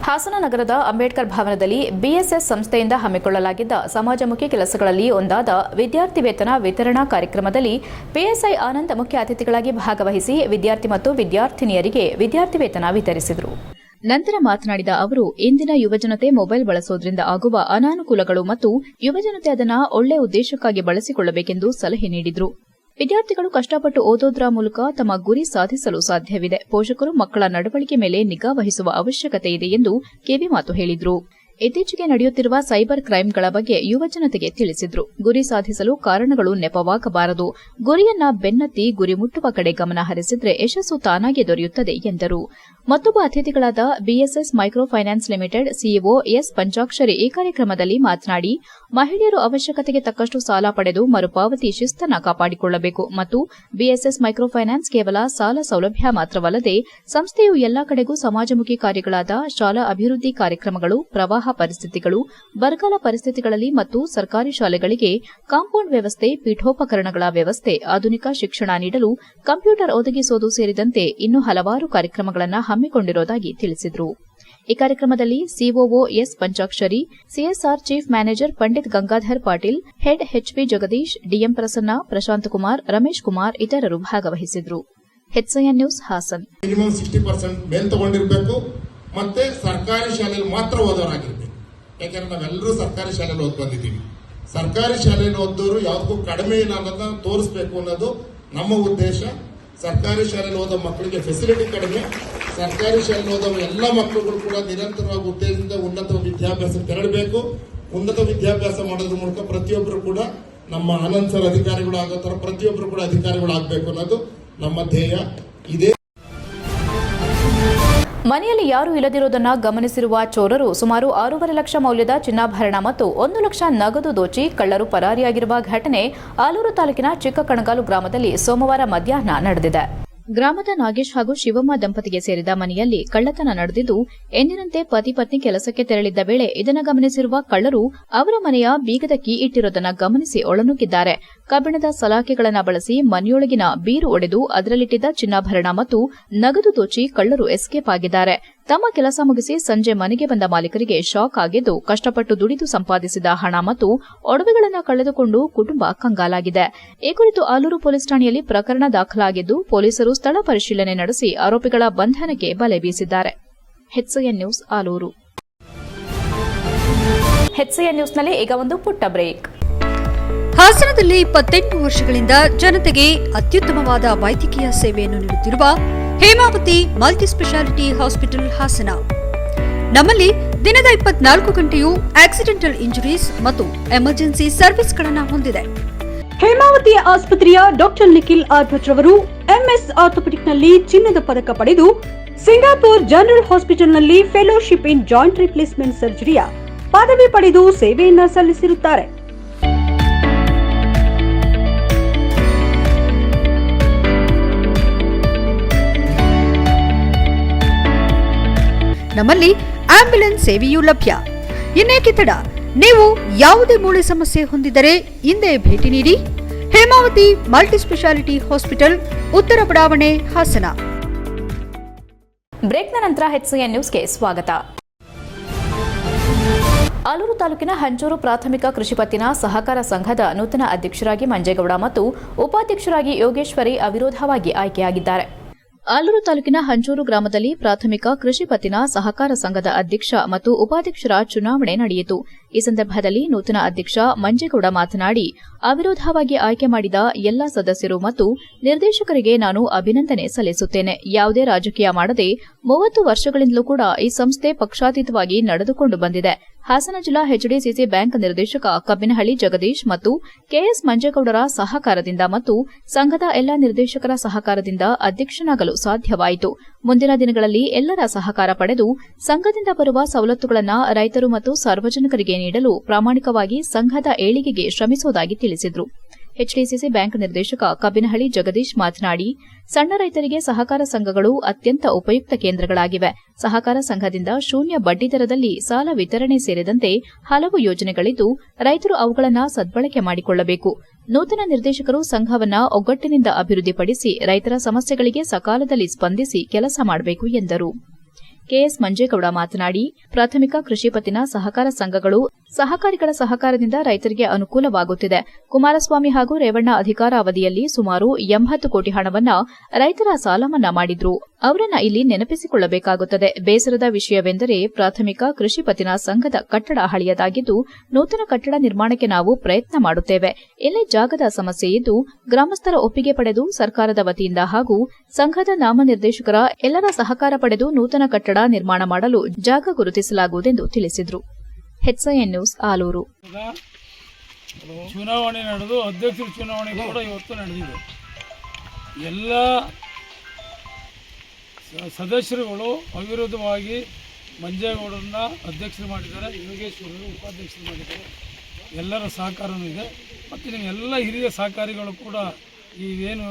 ಹಾಸನ ನಗರದ ಅಂಬೇಡ್ಕರ್ ಭವನದಲ್ಲಿ ಬಿಎಸ್ಎಸ್ ಸಂಸ್ಥೆಯಿಂದ ಹಮ್ಮಿಕೊಳ್ಳಲಾಗಿದ್ದ ಸಮಾಜಮುಖಿ ಕೆಲಸಗಳಲ್ಲಿ ಒಂದಾದ ವಿದ್ಯಾರ್ಥಿ ವೇತನ ವಿತರಣಾ ಕಾರ್ಯಕ್ರಮದಲ್ಲಿ ಪಿಎಸ್ಐ ಆನಂದ್ ಮುಖ್ಯ ಅತಿಥಿಗಳಾಗಿ ಭಾಗವಹಿಸಿ ವಿದ್ಯಾರ್ಥಿ ಮತ್ತು ವಿದ್ಯಾರ್ಥಿನಿಯರಿಗೆ ವಿದ್ಯಾರ್ಥಿ ವೇತನ ವಿತರಿಸಿದರು. ನಂತರ ಮಾತನಾಡಿದ ಅವರು, ಇಂದಿನ ಯುವಜನತೆ ಮೊಬೈಲ್ ಬಳಸೋದ್ರಿಂದ ಆಗುವ ಅನಾನುಕೂಲಗಳು ಮತ್ತು ಯುವಜನತೆ ಅದನ್ನು ಒಳ್ಳೆ ಉದ್ದೇಶಕ್ಕಾಗಿ ಬಳಸಿಕೊಳ್ಳಬೇಕೆಂದು ಸಲಹೆ ನೀಡಿದರು. ವಿದ್ಯಾರ್ಥಿಗಳು ಕಷ್ಟಪಟ್ಟು ಓದೋದ್ರ ಮೂಲಕ ತಮ್ಮ ಗುರಿ ಸಾಧಿಸಲು ಸಾಧ್ಯವಿದೆ. ಪೋಷಕರು ಮಕ್ಕಳ ನಡವಳಿಕೆ ಮೇಲೆ ನಿಗಾ ವಹಿಸುವ ಅವಶ್ಯಕತೆ ಇದೆ ಎಂದು ಕಿವಿಮಾತು ಹೇಳಿದರು. ಇತ್ತೀಚೆಗೆ ನಡೆಯುತ್ತಿರುವ ಸೈಬರ್ ಕ್ರೈಂಗಳ ಬಗ್ಗೆ ಯುವಜನತೆಗೆ ತಿಳಿಸಿದ್ರು. ಗುರಿ ಸಾಧಿಸಲು ಕಾರಣಗಳು ನೆಪವಾಗಬಾರದು. ಗುರಿಯನ್ನ ಬೆನ್ನತ್ತಿ ಗುರಿ ಮುಟ್ಟುವ ಕಡೆ ಗಮನ ಹರಿಸಿದ್ರೆ ಯಶಸ್ಸು ತಾನಾಗಿ ದೊರೆಯುತ್ತದೆ, ಎಂದರು. ಮತ್ತೊಬ್ಬ ಅತಿಥಿಗಳಾದ BSS micro finance limited CEO S Panchakshari ಈ ಕಾರ್ಯಕ್ರಮದಲ್ಲಿ ಮಾತನಾಡಿ, ಮಹಿಳೆಯರು ಅವಶ್ಯಕತೆಗೆ ತಕ್ಕಷ್ಟು ಸಾಲ ಪಡೆದು ಮರುಪಾವತಿ ಶಿಸ್ತನ್ನು ಕಾಪಾಡಿಕೊಳ್ಳಬೇಕು ಮತ್ತು ಬಿಎಸ್ಎಸ್ ಮೈಕ್ರೋ ಫೈನಾನ್ಸ್ ಕೇವಲ ಸಾಲ ಸೌಲಭ್ಯ ಮಾತ್ರವಲ್ಲದೆ ಸಂಸ್ಥೆಯು ಎಲ್ಲಾ ಕಡೆಗೂ ಸಮಾಜಮುಖಿ ಕಾರ್ಯಗಳಾದ ಶಾಲಾ ಅಭಿವೃದ್ಧಿ ಕಾರ್ಯಕ್ರಮಗಳು, ಪ್ರವಾಹ ಪರಿಸ್ಥಿತಿಗಳು, ಬರಗಾಲ ಪರಿಸ್ಥಿತಿಗಳಲ್ಲಿ ಮತ್ತು ಸರ್ಕಾರಿ ಶಾಲೆಗಳಿಗೆ ಕಾಂಪೌಂಡ್ ವ್ಯವಸ್ಥೆ, ಪೀಠೋಪಕರಣಗಳ ವ್ಯವಸ್ಥೆ, ಆಧುನಿಕ ಶಿಕ್ಷಣ ನೀಡಲು ಕಂಪ್ಯೂಟರ್ ಒದಗಿಸುವುದು ಸೇರಿದಂತೆ ಇನ್ನೂ ಹಲವಾರು ಕಾರ್ಯಕ್ರಮಗಳನ್ನು ಹಮ್ಮಿಕೊಂಡಿರುವುದಾಗಿ ತಿಳಿಸಿದರು. ಈ ಕಾರ್ಯಕ್ರಮದಲ್ಲಿ COO S Panchakshari CSR chief manager Pandit Gangadhar Patil, head HP Jagadish DM Prasanna, Prashanth Kumar, Ramesh Kumar ಇತರರು ಭಾಗವಹಿಸಿದರು. ನ್ಯೂಸ್ ಹಾಸನ್. ಮತ್ತೆ ಸರ್ಕಾರಿ ಶಾಲೆಯಲ್ಲಿ ಮಾತ್ರ ಓದೋರಾಗಿರ್ಬೇಕು. ಯಾಕಂದ್ರೆ ನಾವೆಲ್ಲರೂ ಸರ್ಕಾರಿ ಶಾಲೆಯಲ್ಲಿ ಓದ್ ಬಂದಿದ್ದೀವಿ. ಸರ್ಕಾರಿ ಶಾಲೆಯಲ್ಲಿ ಓದೋರು ಯಾವುದಕ್ಕೂ ಕಡಿಮೆ ಇಲ್ಲ ಅನ್ನೋದನ್ನ ತೋರಿಸ್ಬೇಕು ಅನ್ನೋದು ನಮ್ಮ ಉದ್ದೇಶ. ಸರ್ಕಾರಿ ಶಾಲೆಯಲ್ಲಿ ಓದೋ ಮಕ್ಕಳಿಗೆ ಫೆಸಿಲಿಟಿ ಕಡಿಮೆ. ಸರ್ಕಾರಿ ಶಾಲೆಯಲ್ಲಿ ಓದೋ ಎಲ್ಲ ಮಕ್ಕಳುಗಳು ಕೂಡ ನಿರಂತರವಾಗಿ ಉದ್ದೇಶದಿಂದ ಉನ್ನತ ವಿದ್ಯಾಭ್ಯಾಸ ತೆರಳಬೇಕು. ಉನ್ನತ ವಿದ್ಯಾಭ್ಯಾಸ ಮಾಡೋದ್ರ ಮೂಲಕ ಪ್ರತಿಯೊಬ್ಬರು ಕೂಡ ನಮ್ಮ ಆನಂದ್ ಸರ್ ಅಧಿಕಾರಿಗಳು ಆಗೋ ಥರ ಪ್ರತಿಯೊಬ್ಬರು ಕೂಡ ಅಧಿಕಾರಿಗಳು ಆಗಬೇಕು ಅನ್ನೋದು ನಮ್ಮ ಧ್ಯೇಯ. ಇದೇ ಮನೆಯಲ್ಲಿ ಯಾರೂ ಇಲ್ಲದಿರುವುದನ್ನು ಗಮನಿಸಿರುವ ಚೋರರು ಸುಮಾರು ಆರೂವರೆ ಲಕ್ಷ ಮೌಲ್ಯದ ಚಿನ್ನಾಭರಣ ಮತ್ತು ಒಂದು ಲಕ್ಷ ನಗದು ದೋಚಿ ಕಳ್ಳರು ಪರಾರಿಯಾಗಿರುವ ಘಟನೆ ಆಲೂರು ತಾಲೂಕಿನ ಚಿಕ್ಕಕಣಗಾಲು ಗ್ರಾಮದಲ್ಲಿ ಸೋಮವಾರ ಮಧ್ಯಾಹ್ನ ನಡೆದಿದೆ. ಗ್ರಾಮದ ನಾಗೇಶ್ ಹಾಗೂ ಶಿವಮ್ಮ ದಂಪತಿಗೆ ಸೇರಿದ ಮನೆಯಲ್ಲಿ ಕಳ್ಳತನ ನಡೆದಿದ್ದು ಎಂದಿನಂತೆ ಪತಿ ಪತ್ನಿ ಕೆಲಸಕ್ಕೆ ತೆರಳಿದ್ದ ವೇಳೆ ಇದನ್ನು ಗಮನಿಸಿರುವ ಕಳ್ಳರು ಅವರ ಮನೆಯ ಬೀಗದ ಕೀ ಇಟ್ಟಿರುವುದನ್ನು ಗಮನಿಸಿ ಒಳನುಗ್ಗಿದ್ದಾರೆ. ಕಬ್ಬಿಣದ ಸಲಾಕೆಗಳನ್ನು ಬಳಸಿ ಮನೆಯೊಳಗಿನ ಬೀರು ಒಡೆದು ಅದರಲ್ಲಿಟ್ಟಿದ್ದ ಚಿನ್ನಾಭರಣ ಮತ್ತು ನಗದು ದೋಚಿ ಕಳ್ಳರು ಎಸ್ಕೇಪ್ ಆಗಿದ್ದಾರೆ. ತಮ್ಮ ಕೆಲಸ ಮುಗಿಸಿ ಸಂಜೆ ಮನೆಗೆ ಬಂದ ಮಾಲೀಕರಿಗೆ ಶಾಕ್ ಆಗಿದ್ದು, ಕಷ್ಟಪಟ್ಟು ದುಡಿದು ಸಂಪಾದಿಸಿದ ಹಣ ಮತ್ತು ಒಡವೆಗಳನ್ನು ಕಳೆದುಕೊಂಡು ಕುಟುಂಬ ಕಂಗಾಲಾಗಿದೆ. ಈ ಕುರಿತು ಆಲೂರು ಪೊಲೀಸ್ ಠಾಣೆಯಲ್ಲಿ ಪ್ರಕರಣ ದಾಖಲಾಗಿದ್ದು, ಪೊಲೀಸರು ಸ್ಥಳ ಪರಿಶೀಲನೆ ನಡೆಸಿ ಆರೋಪಿಗಳ ಬಂಧನಕ್ಕೆ ಬಲೆ ಬೀಸಿದ್ದಾರೆ. HCN news Alur. ಹೆಚ್ಸಿಎನ್ ನ್ಯೂಸ್ನಲ್ಲಿ ಈಗ ಒಂದು ಪುಟ್ಟ ಬ್ರೇಕ್. ಹಾಸನದಲ್ಲಿ ಇಪ್ಪತ್ತೆಂಟು ವರ್ಷಗಳಿಂದ ಜನತೆಗೆ ಅತ್ಯುತ್ತಮವಾದ ವೈದ್ಯಕೀಯ ಸೇವೆಯನ್ನು ನೀಡುತ್ತಿರುವ Hemavathi multi speciality hospital Hassan. ನಮ್ಮಲ್ಲಿ ದಿನದ ಇಪ್ಪತ್ನಾಲ್ಕು ಗಂಟೆಯೂ ಆಕ್ಸಿಡೆಂಟಲ್ ಇಂಜುರೀಸ್ ಮತ್ತು ಎಮರ್ಜೆನ್ಸಿ ಸರ್ವಿಸ್ಗಳನ್ನು ಹೊಂದಿದೆ. ಹೇಮಾವತಿ ಆಸ್ಪತ್ರೆಯ ಡಾಕ್ಟರ್ ನಿಖಿಲ್ ರವರು ಎಂಎಸ್ ಆರ್ಥೋಪೆಡಿಕ್ನಲ್ಲಿ ಚಿನ್ನದ ಪದಕ ಪಡೆದು ಸಿಂಗಾಪುರ್ ಜನರಲ್ ಹಾಸ್ಪಿಟಲ್ನಲ್ಲಿ ಫೆಲೋಶಿಪ್ ಇನ್ ಜಾಯಿಂಟ್ ರಿಪ್ಲೇಸ್ಮೆಂಟ್ ಸರ್ಜರಿಯ ಪದವಿ ಪಡೆದು ಸೇವೆಯನ್ನ ಸಲ್ಲಿಸಿರುತ್ತಾರೆ. ನಮ್ಮಲ್ಲಿ ಆಂಬ್ಯುಲೆನ್ಸ್ ಸೇವೆಯೂ ಲಭ್ಯ. ಇನ್ನೇಕೆ ತಡ? ನೀವು ಯಾವುದೇ ಮೂಳೆ ಸಮಸ್ಯೆ ಹೊಂದಿದರೆ ಹಿಂದೆ ಭೇಟಿ ನೀಡಿ. ಹೇಮಾವತಿ ಮಲ್ಟಿಸ್ಪೆಷಾಲಿಟಿ ಹಾಸ್ಪಿಟಲ್, ಉತ್ತರ ಬಡಾವಣೆ, ಹಾಸನ. ಬ್ರೇಕ್ನ ನಂತರ ಹೆಚ್ಸಿಎನ್ ನ್ಯೂಸ್ಗೆ ಸ್ವಾಗತ. ಆಲೂರು ತಾಲೂಕಿನ ಹಂಚೂರು ಪ್ರಾಥಮಿಕ ಕೃಷಿ ಪತ್ತಿನ ಸಹಕಾರ ಸಂಘದ ನೂತನ ಅಧ್ಯಕ್ಷರಾಗಿ ಮಂಜೇಗೌಡ ಮತ್ತು ಉಪಾಧ್ಯಕ್ಷರಾಗಿ ಯೋಗೇಶ್ವರಿ ಅವಿರೋಧವಾಗಿ ಆಯ್ಕೆಯಾಗಿದ್ದಾರೆ. ಆಲೂರು ತಾಲೂಕಿನ ಹಂಚೂರು ಗ್ರಾಮದಲ್ಲಿ ಪ್ರಾಥಮಿಕ ಕೃಷಿ ಪತ್ತಿನ ಸಹಕಾರ ಸಂಘದ ಅಧ್ಯಕ್ಷ ಮತ್ತು ಉಪಾಧ್ಯಕ್ಷರ ಚುನಾವಣೆ ನಡೆಯಿತು. ಈ ಸಂದರ್ಭದಲ್ಲಿ ನೂತನ ಅಧ್ಯಕ್ಷ ಮಂಜೇಗೌಡ ಮಾತನಾಡಿ, ಅವಿರೋಧವಾಗಿ ಆಯ್ಕೆ ಮಾಡಿದ ಎಲ್ಲಾ ಸದಸ್ಯರು ಮತ್ತು ನಿರ್ದೇಶಕರಿಗೆ ನಾನು ಅಭಿನಂದನೆ ಸಲ್ಲಿಸುತ್ತೇನೆ. ಯಾವುದೇ ರಾಜಕೀಯ ಮಾಡದೆ ಮೂವತ್ತು ವರ್ಷಗಳಿಂದಲೂ ಕೂಡ ಈ ಸಂಸ್ಥೆ ಪಕ್ಷಾತೀತವಾಗಿ ನಡೆದುಕೊಂಡು ಬಂದಿದೆ. ಹಾಸನ ಜಿಲ್ಲಾ ಎಚ್ಡಿಸಿಸಿ ಬ್ಯಾಂಕ್ ನಿರ್ದೇಶಕ ಕಬ್ಬಿನಹಳ್ಳಿ ಜಗದೀಶ್ ಮತ್ತು ಕೆಎಸ್ ಮಂಜೇಗೌಡರ ಸಹಕಾರದಿಂದ ಮತ್ತು ಸಂಘದ ಎಲ್ಲಾ ನಿರ್ದೇಶಕರ ಸಹಕಾರದಿಂದ ಅಧ್ಯಕ್ಷನಾಗಲು ಸಾಧ್ಯವಾಯಿತು. ಮುಂದಿನ ದಿನಗಳಲ್ಲಿ ಎಲ್ಲರ ಸಹಕಾರ ಪಡೆದು ಸಂಘದಿಂದ ಬರುವ ಸವಲತ್ತುಗಳನ್ನು ರೈತರು ಮತ್ತು ಸಾರ್ವಜನಿಕರಿಗೆ ನೀಡಲು ಪ್ರಾಮಾಣಿಕವಾಗಿ ಸಂಘದ ಏಳಿಗೆಗೆ ಶ್ರಮಿಸುವುದಾಗಿ ತಿಳಿಸಿದರು. ಎಚ್ಡಿಸಿಸಿ ಬ್ಯಾಂಕ್ ನಿರ್ದೇಶಕ ಕಬ್ಬಿನಹಳ್ಳಿ ಜಗದೀಶ್ ಮಾತನಾಡಿ, ಸಣ್ಣ ರೈತರಿಗೆ ಸಹಕಾರ ಸಂಘಗಳು ಅತ್ಯಂತ ಉಪಯುಕ್ತ ಕೇಂದ್ರಗಳಾಗಿವೆ. ಸಹಕಾರ ಸಂಘದಿಂದ ಶೂನ್ಯ ಬಡ್ಡಿದರದಲ್ಲಿ ಸಾಲ ವಿತರಣೆ ಸೇರಿದಂತೆ ಹಲವು ಯೋಜನೆಗಳಿದ್ದು, ರೈತರು ಅವುಗಳನ್ನು ಸದ್ಬಳಕೆ ಮಾಡಿಕೊಳ್ಳಬೇಕು. ನೂತನ ನಿರ್ದೇಶಕರು ಸಂಘವನ್ನ ಒಗ್ಗಟ್ಟಿನಿಂದ ಅಭಿವೃದ್ಧಿಪಡಿಸಿ ರೈತರ ಸಮಸ್ಯೆಗಳಿಗೆ ಸಕಾಲದಲ್ಲಿ ಸ್ಪಂದಿಸಿ ಕೆಲಸ ಮಾಡಬೇಕು ಎಂದರು. ಕೆಎಸ್ ಮಂಜೇಗೌಡ ಮಾತನಾಡಿ, ಪ್ರಾಥಮಿಕ ಕೃಷಿ ಪತ್ತಿನ ಸಹಕಾರ ಸಂಘಗಳು ಸಹಕಾರಿಗಳ ಸಹಕಾರದಿಂದ ರೈತರಿಗೆ ಅನುಕೂಲವಾಗುತ್ತಿದೆ. ಕುಮಾರಸ್ವಾಮಿ ಹಾಗೂ ರೇವಣ್ಣ ಅಧಿಕಾರ ಅವಧಿಯಲ್ಲಿ ಸುಮಾರು ಎಂಬತ್ತು ಕೋಟಿ ಹಣವನ್ನ ರೈತರ ಸಾಲ ಮನ್ನಾ ಮಾಡಿದ್ರು. ಅವರನ್ನ ಇಲ್ಲಿ ನೆನಪಿಸಿಕೊಳ್ಳಬೇಕಾಗುತ್ತದೆ. ಬೇಸರದ ವಿಷಯವೆಂದರೆ ಪ್ರಾಥಮಿಕ ಕೃಷಿ ಪತ್ತಿನ ಸಂಘದ ಕಟ್ಟಡ ಹಳೆಯದಾಗಿದ್ದು, ನೂತನ ಕಟ್ಟಡ ನಿರ್ಮಾಣಕ್ಕೆ ನಾವು ಪ್ರಯತ್ನ ಮಾಡುತ್ತೇವೆ. ಇಲ್ಲಿ ಜಾಗದ ಸಮಸ್ಯೆ ಇದ್ದು, ಗ್ರಾಮಸ್ಥರ ಒಪ್ಪಿಗೆ ಪಡೆದು ಸರ್ಕಾರದ ವತಿಯಿಂದ ಹಾಗೂ ಸಂಘದ ನಾಮನಿರ್ದೇಶಕರ ಎಲ್ಲರ ಸಹಕಾರ ಪಡೆದು ನೂತನ ಕಟ್ಟಡ ನಿರ್ಮಾಣ ಮಾಡಲು ಜಾಗ ಗುರುತಿಸಲಾಗುವುದೆಂದು ತಿಳಿಸಿದರು. HIN news Alur. ಚುನಾವಣೆ ನಡೆದು, ಅಧ್ಯಕ್ಷರ ಚುನಾವಣೆ ಕೂಡ ಇವತ್ತು ನಡೆದಿದೆ. ಎಲ್ಲ ಸದಸ್ಯರುಗಳು ಅವಿರೋಧವಾಗಿ ಮಂಜೇಗೌಡರನ್ನ ಅಧ್ಯಕ್ಷರು ಮಾಡಿದ್ದಾರೆ, ಯೋಗೇಶ್ವರರು ಉಪಾಧ್ಯಕ್ಷರು ಮಾಡಿದ್ದಾರೆ. ಎಲ್ಲರ ಸಹಕಾರವೂ ಇದೆ. ಮತ್ತು ನಿಮ್ಮೆಲ್ಲ ಹಿರಿಯ ಸಹಕಾರಿಗಳು ಕೂಡ ಏನು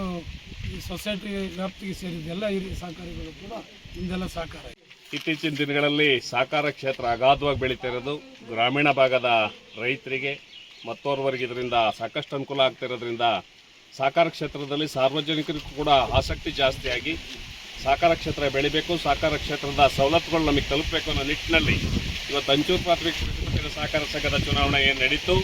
ಈ ಸೊಸೈಟಿ ವ್ಯಾಪ್ತಿಗೆ ಸೇರಿದ ಎಲ್ಲ ಹಿರಿಯ ಸಹಕಾರಿಗಳು ಕೂಡ ಇಂದೆಲ್ಲ ಸಹಕಾರ ಇತ್ತೀಚಿನ ದಿನಗಳಲ್ಲಿ ಸಹಕಾರ ಕ್ಷೇತ್ರ ಅಗಾಧವಾಗಿ ಬೆಳೀತಾ ಇರೋದು ಗ್ರಾಮೀಣ ಭಾಗದ ರೈತರಿಗೆ, ಮತ್ತೋರ್ವರಿಗೆ ಇದರಿಂದ ಸಾಕಷ್ಟು ಅನುಕೂಲ ಆಗ್ತಿರೋದ್ರಿಂದ ಸಹಕಾರ ಕ್ಷೇತ್ರದಲ್ಲಿ ಸಾರ್ವಜನಿಕರಿಗೂ ಕೂಡ ಆಸಕ್ತಿ ಜಾಸ್ತಿಯಾಗಿ ಸಹಕಾರ ಕ್ಷೇತ್ರ ಬೆಳಿಬೇಕು ಸಹಕಾರ ಕ್ಷೇತ್ರದ ಸವಲತ್ತುಗಳು ನಮಗೆ ತಲುಪಬೇಕು ಅನ್ನೋ ನಿಟ್ಟಿನಲ್ಲಿ ಇವತ್ತು ಅಂಚೂರು ಪ್ರಾಥಮಿಕ ಸಹಕಾರ ಸಂಘದ ಚುನಾವಣೆ ಏನು ನಡೀತು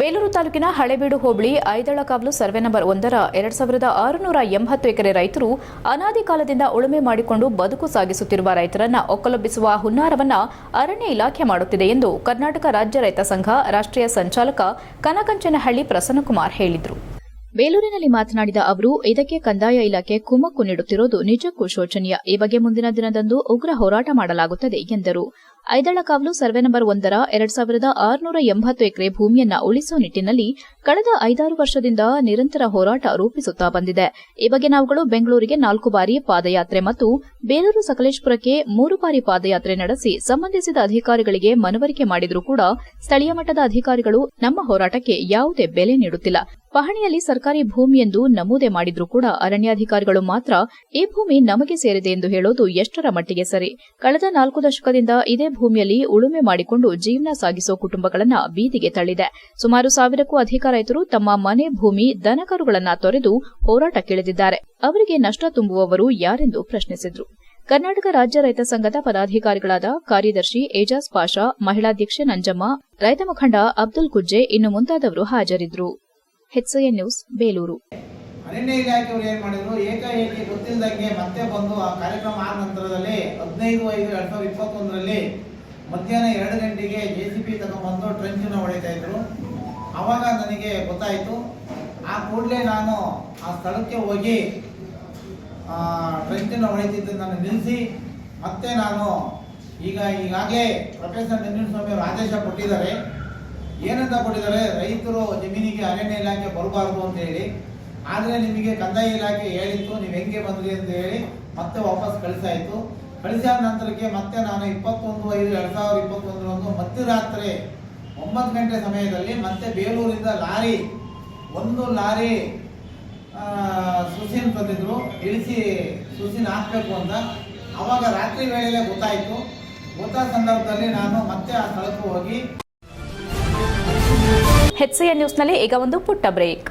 ಬೇಲೂರು ತಾಲೂಕಿನ ಹಳೆಬೀಡು ಹೋಬಳಿ ಐದಳಕಾವಲು ಸರ್ವೆ ನಂಬರ್ ಒಂದರ ಎರಡ್ ಸಾವಿರದ ಆರುನೂರ ಎಂಬತ್ತು ಎಕರೆ ರೈತರು ಅನಾದಿ ಕಾಲದಿಂದ ಉಳುಮೆ ಮಾಡಿಕೊಂಡು ಬದುಕು ಸಾಗಿಸುತ್ತಿರುವ ರೈತರನ್ನ ಒಕ್ಕಲೊಬ್ಬಿಸುವ ಹುನ್ನಾರವನ್ನ ಅರಣ್ಯ ಇಲಾಖೆ ಮಾಡುತ್ತಿದೆ ಎಂದು ಕರ್ನಾಟಕ ರಾಜ್ಯ ರೈತ ಸಂಘ ರಾಷ್ಟ್ರೀಯ ಸಂಚಾಲಕ ಕನಕಂಚನಹಳ್ಳಿ ಪ್ರಸನ್ನಕುಮಾರ್ ಹೇಳಿದರು. ಬೇಲೂರಿನಲ್ಲಿ ಮಾತನಾಡಿದ ಅವರು, ಇದಕ್ಕೆ ಕಂದಾಯ ಇಲಾಖೆ ಕುಮ್ಮಕ್ಕು ನೀಡುತ್ತಿರುವುದು ನಿಜಕ್ಕೂ ಶೋಚನೀಯ. ಈ ಬಗ್ಗೆ ಮುಂದಿನ ದಿನದಂದು ಉಗ್ರ ಹೋರಾಟ ಮಾಡಲಾಗುತ್ತದೆ ಎಂದರು. ಐದಳಕಾವಲು ಸರ್ವೆ ನಂಬರ್ ಒಂದರ ಎರಡ್ ಸಾವಿರದ ಆರುನೂರ ಎಂಬತ್ತು ಎಕರೆ ಭೂಮಿಯನ್ನ ಉಳಿಸುವ ನಿಟ್ಟಿನಲ್ಲಿ ಕಳೆದ ಐದಾರು ವರ್ಷದಿಂದ ನಿರಂತರ ಹೋರಾಟ ರೂಪಿಸುತ್ತಾ ಬಂದಿದೆ. ಈ ಬಗ್ಗೆ ನಾವುಗಳು ಬೆಂಗಳೂರಿಗೆ ನಾಲ್ಕು ಬಾರಿ ಪಾದಯಾತ್ರೆ ಮತ್ತು ಬೇಲೂರು ಸಕಲೇಶ್ಪುರಕ್ಕೆ ಮೂರು ಬಾರಿ ಪಾದಯಾತ್ರೆ ನಡೆಸಿ ಸಂಬಂಧಿಸಿದ ಅಧಿಕಾರಿಗಳಿಗೆ ಮನವರಿಕೆ ಮಾಡಿದರೂ ಕೂಡ ಸ್ಥಳೀಯ ಮಟ್ಟದ ಅಧಿಕಾರಿಗಳು ನಮ್ಮ ಹೋರಾಟಕ್ಕೆ ಯಾವುದೇ ಬೆಲೆ ನೀಡುತ್ತಿಲ್ಲ. ಪಹಣಿಯಲ್ಲಿ ಸರ್ಕಾರಿ ಭೂಮಿ ಎಂದು ನಮೂದೆ ಮಾಡಿದ್ರೂ ಕೂಡ ಅರಣ್ಯಾಧಿಕಾರಿಗಳು ಮಾತ್ರ ಈ ಭೂಮಿ ನಮಗೆ ಸೇರಿದೆ ಎಂದು ಹೇಳೋದು ಎಷ್ಟರ ಮಟ್ಟಿಗೆ ಸರಿ. ಕಳೆದ ನಾಲ್ಕು ದಶಕದಿಂದ ಇದೇ ಭೂಮಿಯಲ್ಲಿ ಉಳುಮೆ ಮಾಡಿಕೊಂಡು ಜೀವನ ಸಾಗಿಸೋ ಕುಟುಂಬಗಳನ್ನು ಬೀದಿಗೆ ತಳ್ಳಿದೆ. ಸುಮಾರು ಸಾವಿರಕ್ಕೂ ಅಧಿಕ ರೈತರು ತಮ್ಮ ಮನೆ, ಭೂಮಿ, ದನಕರುಗಳನ್ನ ತೊರೆದು ಹೋರಾಟಕ್ಕಿಳಿದಿದ್ದಾರೆ ಅವರಿಗೆ ನಷ್ಟ ತುಂಬುವವರು ಯಾರೆಂದು ಪ್ರಶ್ನಿಸಿದರು. ಕರ್ನಾಟಕ ರಾಜ್ಯ ರೈತ ಸಂಘದ ಪದಾಧಿಕಾರಿಗಳಾದ ಕಾರ್ಯದರ್ಶಿ ಏಜಾಜ್ ಪಾಷಾ ಮಹಿಳಾಧ್ಯಕ್ಷೆ ನಂಜಮ್ಮ, ರೈತ ಮುಖಂಡ ಅಬ್ದುಲ್ ಕುಜ್ಜೆ ಇನ್ನು ಮುಂತಾದವರು ಹಾಜರಿದ್ದರು ನ್ಯೂಸ್ ಬೇಲೂರು ಅರಣ್ಯ ಇಲಾಖೆಯವರು ಏನ್ ಮಾಡಿದ್ರು? ಏಕಾಏಕಿ ಗೊತ್ತಿಲ್ಲದಂಗೆ ಮತ್ತೆ ಬಂದು ಆ ಕಾರ್ಯಕ್ರಮ ಆದ ನಂತರದಲ್ಲಿ ಹದಿನೈದು ಐದು ಎರಡ್ ಸಾವಿರದ ಇಪ್ಪತ್ತೊಂದರಲ್ಲಿ ಮಧ್ಯಾಹ್ನ ಎರಡು ಗಂಟೆಗೆ ಜೆ ಸಿ ಪಿ ತಗೊಂಡ್ಬಂದು ಟ್ರೆಂಚನ್ನು ಹೊಡಿತಾ ಇದ್ರು. ಅವಾಗ ನನಗೆ ಗೊತ್ತಾಯಿತು. ಆ ಕೂಡಲೇ ನಾನು ಆ ಸ್ಥಳಕ್ಕೆ ಹೋಗಿ ಟ್ರೆಂಚನ್ನು ಹೊಡಿತಿದ್ದನ್ನು ನಿಲ್ಲಿಸಿ, ಮತ್ತೆ ನಾನು ಈಗ, ಈಗಾಗಲೇ ಪ್ರೊಫೆಸರ್ ನಂಜನಸ್ವಾಮಿ ಅವರು ಆದೇಶ ಕೊಟ್ಟಿದ್ದಾರೆ. ಏನಂತ ಕೊಟ್ಟಿದ್ದಾರೆ? ರೈತರು ಜಮೀನಿಗೆ ಅರಣ್ಯ ಇಲಾಖೆ ಬರಬಾರ್ದು ಅಂತ ಹೇಳಿ. ಆದರೆ ನಿಮಗೆ ಕಂದಾಯ ಇಲಾಖೆ ಹೇಳಿತ್ತು, ನೀವು ಹೆಂಗೆ ಬಂದ್ರಿ ಅಂತ ಹೇಳಿ ಮತ್ತೆ ವಾಪಸ್ ಕಳಿಸಾಯಿತು. ಕಳಿಸಿದ ನಂತರಕ್ಕೆ ಮತ್ತೆ ನಾನು ಇಪ್ಪತ್ತೊಂದು, ಐದು, ಎರಡು ಸಾವಿರದ ಇಪ್ಪತ್ತೊಂದರಂದು ಮಧ್ಯರಾತ್ರಿ ಒಂಬತ್ತು ಗಂಟೆ ಸಮಯದಲ್ಲಿ ಮತ್ತೆ ಬೇಲೂರಿಂದ ಲಾರಿ, ಒಂದು ಲಾರಿ ಸುಸಿನ್ ತಂದಿದ್ರು. ಇಳಿಸಿ ಸುಸಿನ್ ಹಾಕ್ಬೇಕು ಅಂತ. ಅವಾಗ ರಾತ್ರಿ ವೇಳೆಯಲ್ಲೇ ಗೊತ್ತಾಯಿತು. ಗೊತ್ತಾದ ಸಂದರ್ಭದಲ್ಲಿ ನಾನು ಮತ್ತೆ ಆ ಸ್ಥಳಕ್ಕೆ ಹೋಗಿ. ಹೆಚ್ಎನ್ ನ್ಯೂಸ್ನಲ್ಲಿ ಈಗ ಒಂದು ಪುಟ್ಟ ಬ್ರೇಕ್.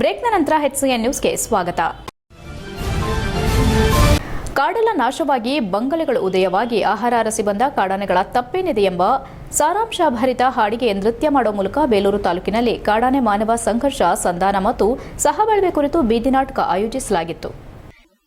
ಬ್ರೇಕ್ನ ನಂತರ ಹೆಚ್ಎನ್ ನ್ಯೂಸ್ಗೆ ಸ್ವಾಗತ. ಕಾಡೆಲ್ಲ ನಾಶವಾಗಿ ಬಂಗಲೆಗಳು ಉದಯವಾಗಿ ಆಹಾರ ಅರಸಿ ಬಂದ ಕಾಡಾನೆಗಳ ತಪ್ಪೇನಿದೆ ಎಂಬ ಸಾರಾಂಶಭರಿತ ಹಾಡಿಗೆ ನೃತ್ಯ ಮಾಡೋ ಮೂಲಕ ಬೇಲೂರು ತಾಲೂಕಿನಲ್ಲಿ ಕಾಡಾನೆ ಮಾನವ ಸಂಘರ್ಷ ಸಂಧಾನ ಮತ್ತು ಸಹಬಾಳ್ವೆ ಕುರಿತು ಬೀದಿ ನಾಟಕ ಆಯೋಜಿಸಲಾಗಿತ್ತು.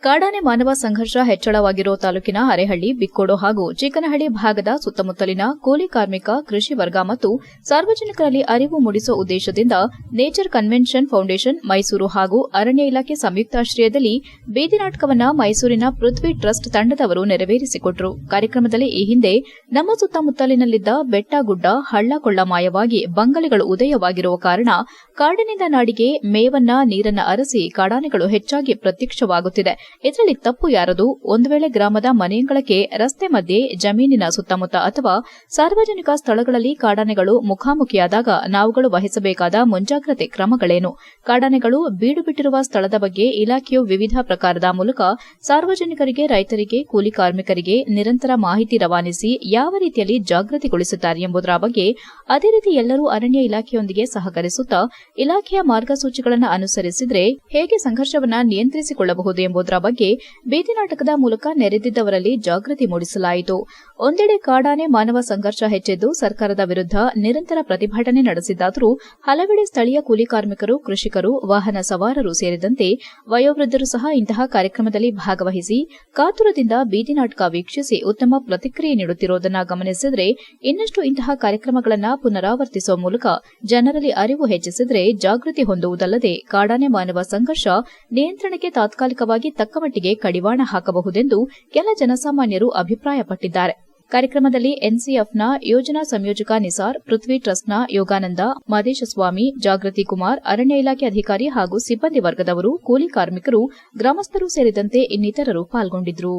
ಕಾಡಾನೆ ಮಾನವ ಸಂಘರ್ಷ ಹೆಚ್ಚಳವಾಗಿರುವ ತಾಲೂಕಿನ ಅರೆಹಳ್ಳಿ, ಬಿಕ್ಕೋಡು ಹಾಗೂ ಚಿಕ್ಕನಹಳ್ಳಿ ಭಾಗದ ಸುತ್ತಮುತ್ತಲಿನ ಕೂಲಿ ಕಾರ್ಮಿಕ, ಕೃಷಿ ವರ್ಗ ಮತ್ತು ಸಾರ್ವಜನಿಕರಲ್ಲಿ ಅರಿವು ಮೂಡಿಸುವ ಉದ್ದೇಶದಿಂದ ನೇಚರ್ ಕನ್ವೆನ್ಷನ್ ಫೌಂಡೇಶನ್ ಮೈಸೂರು ಹಾಗೂ ಅರಣ್ಯ ಇಲಾಖೆ ಸಂಯುಕ್ತಾಶ್ರಯದಲ್ಲಿ ಬೀದಿ ನಾಟಕವನ್ನ ಮೈಸೂರಿನ ಪೃಥ್ವಿ ಟ್ರಸ್ಟ್ ತಂಡದವರು ನೆರವೇರಿಸಿಕೊಟ್ಟರು ಕಾರ್ಯಕ್ರಮದಲ್ಲಿ ಈ ಹಿಂದೆ ನಮ್ಮ ಸುತ್ತಮುತ್ತಲಿನಲ್ಲಿದ್ದ ಬೆಟ್ಟ ಗುಡ್ಡ ಹಳ್ಳ ಕೊಳ್ಳ ಮಾಯವಾಗಿ ಬಂಗಲೆಗಳು ಉದಯವಾಗಿರುವ ಕಾರಣ ಕಾಡಿನಿಂದ ನಾಡಿಗೆ ಮೇವನ್ನ, ನೀರನ್ನ ಅರಸಿ ಕಾಡಾನೆಗಳು ಹೆಚ್ಚಾಗಿ ಪ್ರತ್ಯಕ್ಷವಾಗುತ್ತಿದೆ. ಇದರಲ್ಲಿ ತಪ್ಪು ಯಾರದು? ಒಂದು ವೇಳೆ ಗ್ರಾಮದ ಮನೆಯಂಗಳಕ್ಕೆ ರಸ್ತೆ ಮಧ್ಯೆ ಜಮೀನಿನ ಸುತ್ತಮುತ್ತ ಅಥವಾ ಸಾರ್ವಜನಿಕ ಸ್ಥಳಗಳಲ್ಲಿ ಕಾಡಾನೆಗಳು ಮುಖಾಮುಖಿಯಾದಾಗ ನಾವುಗಳು ವಹಿಸಬೇಕಾದ ಮುಂಜಾಗ್ರತೆ ಕ್ರಮಗಳೇನು? ಕಾಡಾನೆಗಳು ಬೀಡು ಬಿಟ್ಟಿರುವ ಸ್ಥಳದ ಬಗ್ಗೆ ಇಲಾಖೆಯು ವಿವಿಧ ಪ್ರಕಾರದ ಮೂಲಕ ಸಾರ್ವಜನಿಕರಿಗೆ, ರೈತರಿಗೆ, ಕೂಲಿ ಕಾರ್ಮಿಕರಿಗೆ ನಿರಂತರ ಮಾಹಿತಿ ರವಾನಿಸಿ ಯಾವ ರೀತಿಯಲ್ಲಿ ಜಾಗೃತಿಗೊಳಿಸುತ್ತಾರೆ ಎಂಬುದರ ಬಗ್ಗೆ ಅದೇ ರೀತಿ ಎಲ್ಲರೂ ಅರಣ್ಯ ಇಲಾಖೆಯೊಂದಿಗೆ ಸಹಕರಿಸುತ್ತಾ ಇಲಾಖೆಯ ಮಾರ್ಗಸೂಚಿಗಳನ್ನು ಅನುಸರಿಸಿದ್ರೆ ಹೇಗೆ ಸಂಘರ್ಷವನ್ನ ನಿಯಂತ್ರಿಸಿಕೊಳ್ಳಬಹುದು ಎಂಬುದರ ಬಗ್ಗೆ ಬೀದಿ ನಾಟಕದ ಮೂಲಕ ನೆರೆದಿದ್ದವರಲ್ಲಿ ಜಾಗೃತಿ ಮೂಡಿಸಲಾಯಿತು. ಒಂದೆಡೆ ಕಾಡಾನೆ ಮಾನವ ಸಂಘರ್ಷ ಹೆಚ್ಚಿದ್ದು ಸರ್ಕಾರದ ವಿರುದ್ಧ ನಿರಂತರ ಪ್ರತಿಭಟನೆ ನಡೆಸಿದ್ದಾದರೂ ಹಲವೆಡೆ ಸ್ಥಳೀಯ ಕೂಲಿ ಕಾರ್ಮಿಕರು, ಕೃಷಿಕರು, ವಾಹನ ಸವಾರರು ಸೇರಿದಂತೆ ವಯೋವೃದ್ಧರು ಸಹ ಇಂತಹ ಕಾರ್ಯಕ್ರಮದಲ್ಲಿ ಭಾಗವಹಿಸಿ ಕಾತುರದಿಂದ ಬೀದಿ ನಾಟಕ ವೀಕ್ಷಿಸಿ ಉತ್ತಮ ಪ್ರತಿಕ್ರಿಯೆ ನೀಡುತ್ತಿರುವುದನ್ನು ಗಮನಿಸಿದರೆ ಇನ್ನಷ್ಟು ಇಂತಹ ಕಾರ್ಯಕ್ರಮಗಳನ್ನು ಪುನರಾವರ್ತಿಸುವ ಮೂಲಕ ಜನರಲ್ಲಿ ಅರಿವು ಹೆಚ್ಚಿಸಿದರೆ ಜಾಗೃತಿ ಹೊಂದುವುದಲ್ಲದೆ ಕಾಡಾನೆ ಮಾನವ ಸಂಘರ್ಷ ನಿಯಂತ್ರಣಕ್ಕೆ ತಾತ್ಕಾಲಿಕವಾಗಿ ತಕ್ಕಮಟ್ಟಿಗೆ ಕಡಿವಾಣ ಹಾಕಬಹುದೆಂದು ಕೆಲ ಜನಸಾಮಾನ್ಯರು ಅಭಿಪ್ರಾಯಪಟ್ಟಿದ್ದಾರೆ. ಕಾರ್ಯಕ್ರಮದಲ್ಲಿ ಎನ್ಸಿಎಫ್ನ ಯೋಜನಾ ಸಂಯೋಜಕ ನಿಸಾರ್, ಪೃಥ್ವಿ ಟ್ರಸ್ಟ್ನ ಯೋಗಾನಂದ ಮಾದೇಶ ಸ್ವಾಮಿ ಜಾಗೃತಿ ಕುಮಾರ್, ಅರಣ್ಯ ಇಲಾಖೆ ಅಧಿಕಾರಿ ಹಾಗೂ ಸಿಬ್ಬಂದಿ ವರ್ಗದವರು, ಕೂಲಿ ಕಾರ್ಮಿಕರು, ಗ್ರಾಮಸ್ಥರು ಸೇರಿದಂತೆ ಇನ್ನಿತರರು ಪಾಲ್ಗೊಂಡಿದ್ದರು